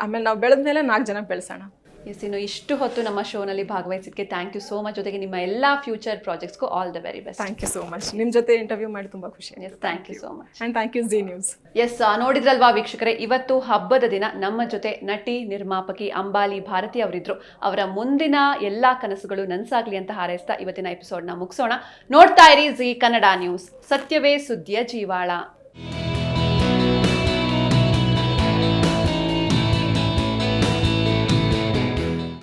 ಆಮೇಲೆ ನಾವು ಬೆಳೆದ್ಮೇಲೆ ನಾಲ್ಕು ಜನ ಬೆಳೆಸೋಣ. ಎಸ್ ಇನ್ನು ಇಷ್ಟು ಹೊತ್ತು ನಮ್ಮ ಶೋನಲ್ಲಿ ಭಾಗವಹಿಸಿದ್ದಕ್ಕೆ ಥ್ಯಾಂಕ್ ಯು ಸೋ ಮಚ್ ಜೊತೆಗೆ ನಿಮ್ಮ ಎಲ್ಲ future ಪ್ರಾಜೆಕ್ಟ್ಸ್ಗೂ all the very best thank you so much ನಿಮ್ಮ ಜೊತೆ ಇಂಟರ್ವ್ಯೂ ಮಾಡಿ ತುಂಬ ಖುಷಿ yes thank you so much and thank you Zee News yes ನೋಡಿದ್ರಲ್ವಾ ವೀಕ್ಷಕರೇ ಇವತ್ತು ಹಬ್ಬದ ದಿನ ನಮ್ಮ ಜೊತೆ ನಟಿ ನಿರ್ಮಾಪಕಿ ಅಂಬಾಲಿ ಭಾರತಿ ಅವರಿದ್ರು. ಅವರ ಮುಂದಿನ ಎಲ್ಲ ಕನಸುಗಳು ನನ್ಸಾಗ್ಲಿ ಅಂತ ಹಾರೈಸ್ತಾ ಇವತ್ತಿನ ಎಪಿಸೋಡ್ನ ಮುಗಿಸೋಣ. ನೋಡ್ತಾ ಇರಿ ಜಿ ಕನ್ನಡ ನ್ಯೂಸ್ ಸತ್ಯವೇ ಸುದ್ದಿಯ ಜೀವಾಳ.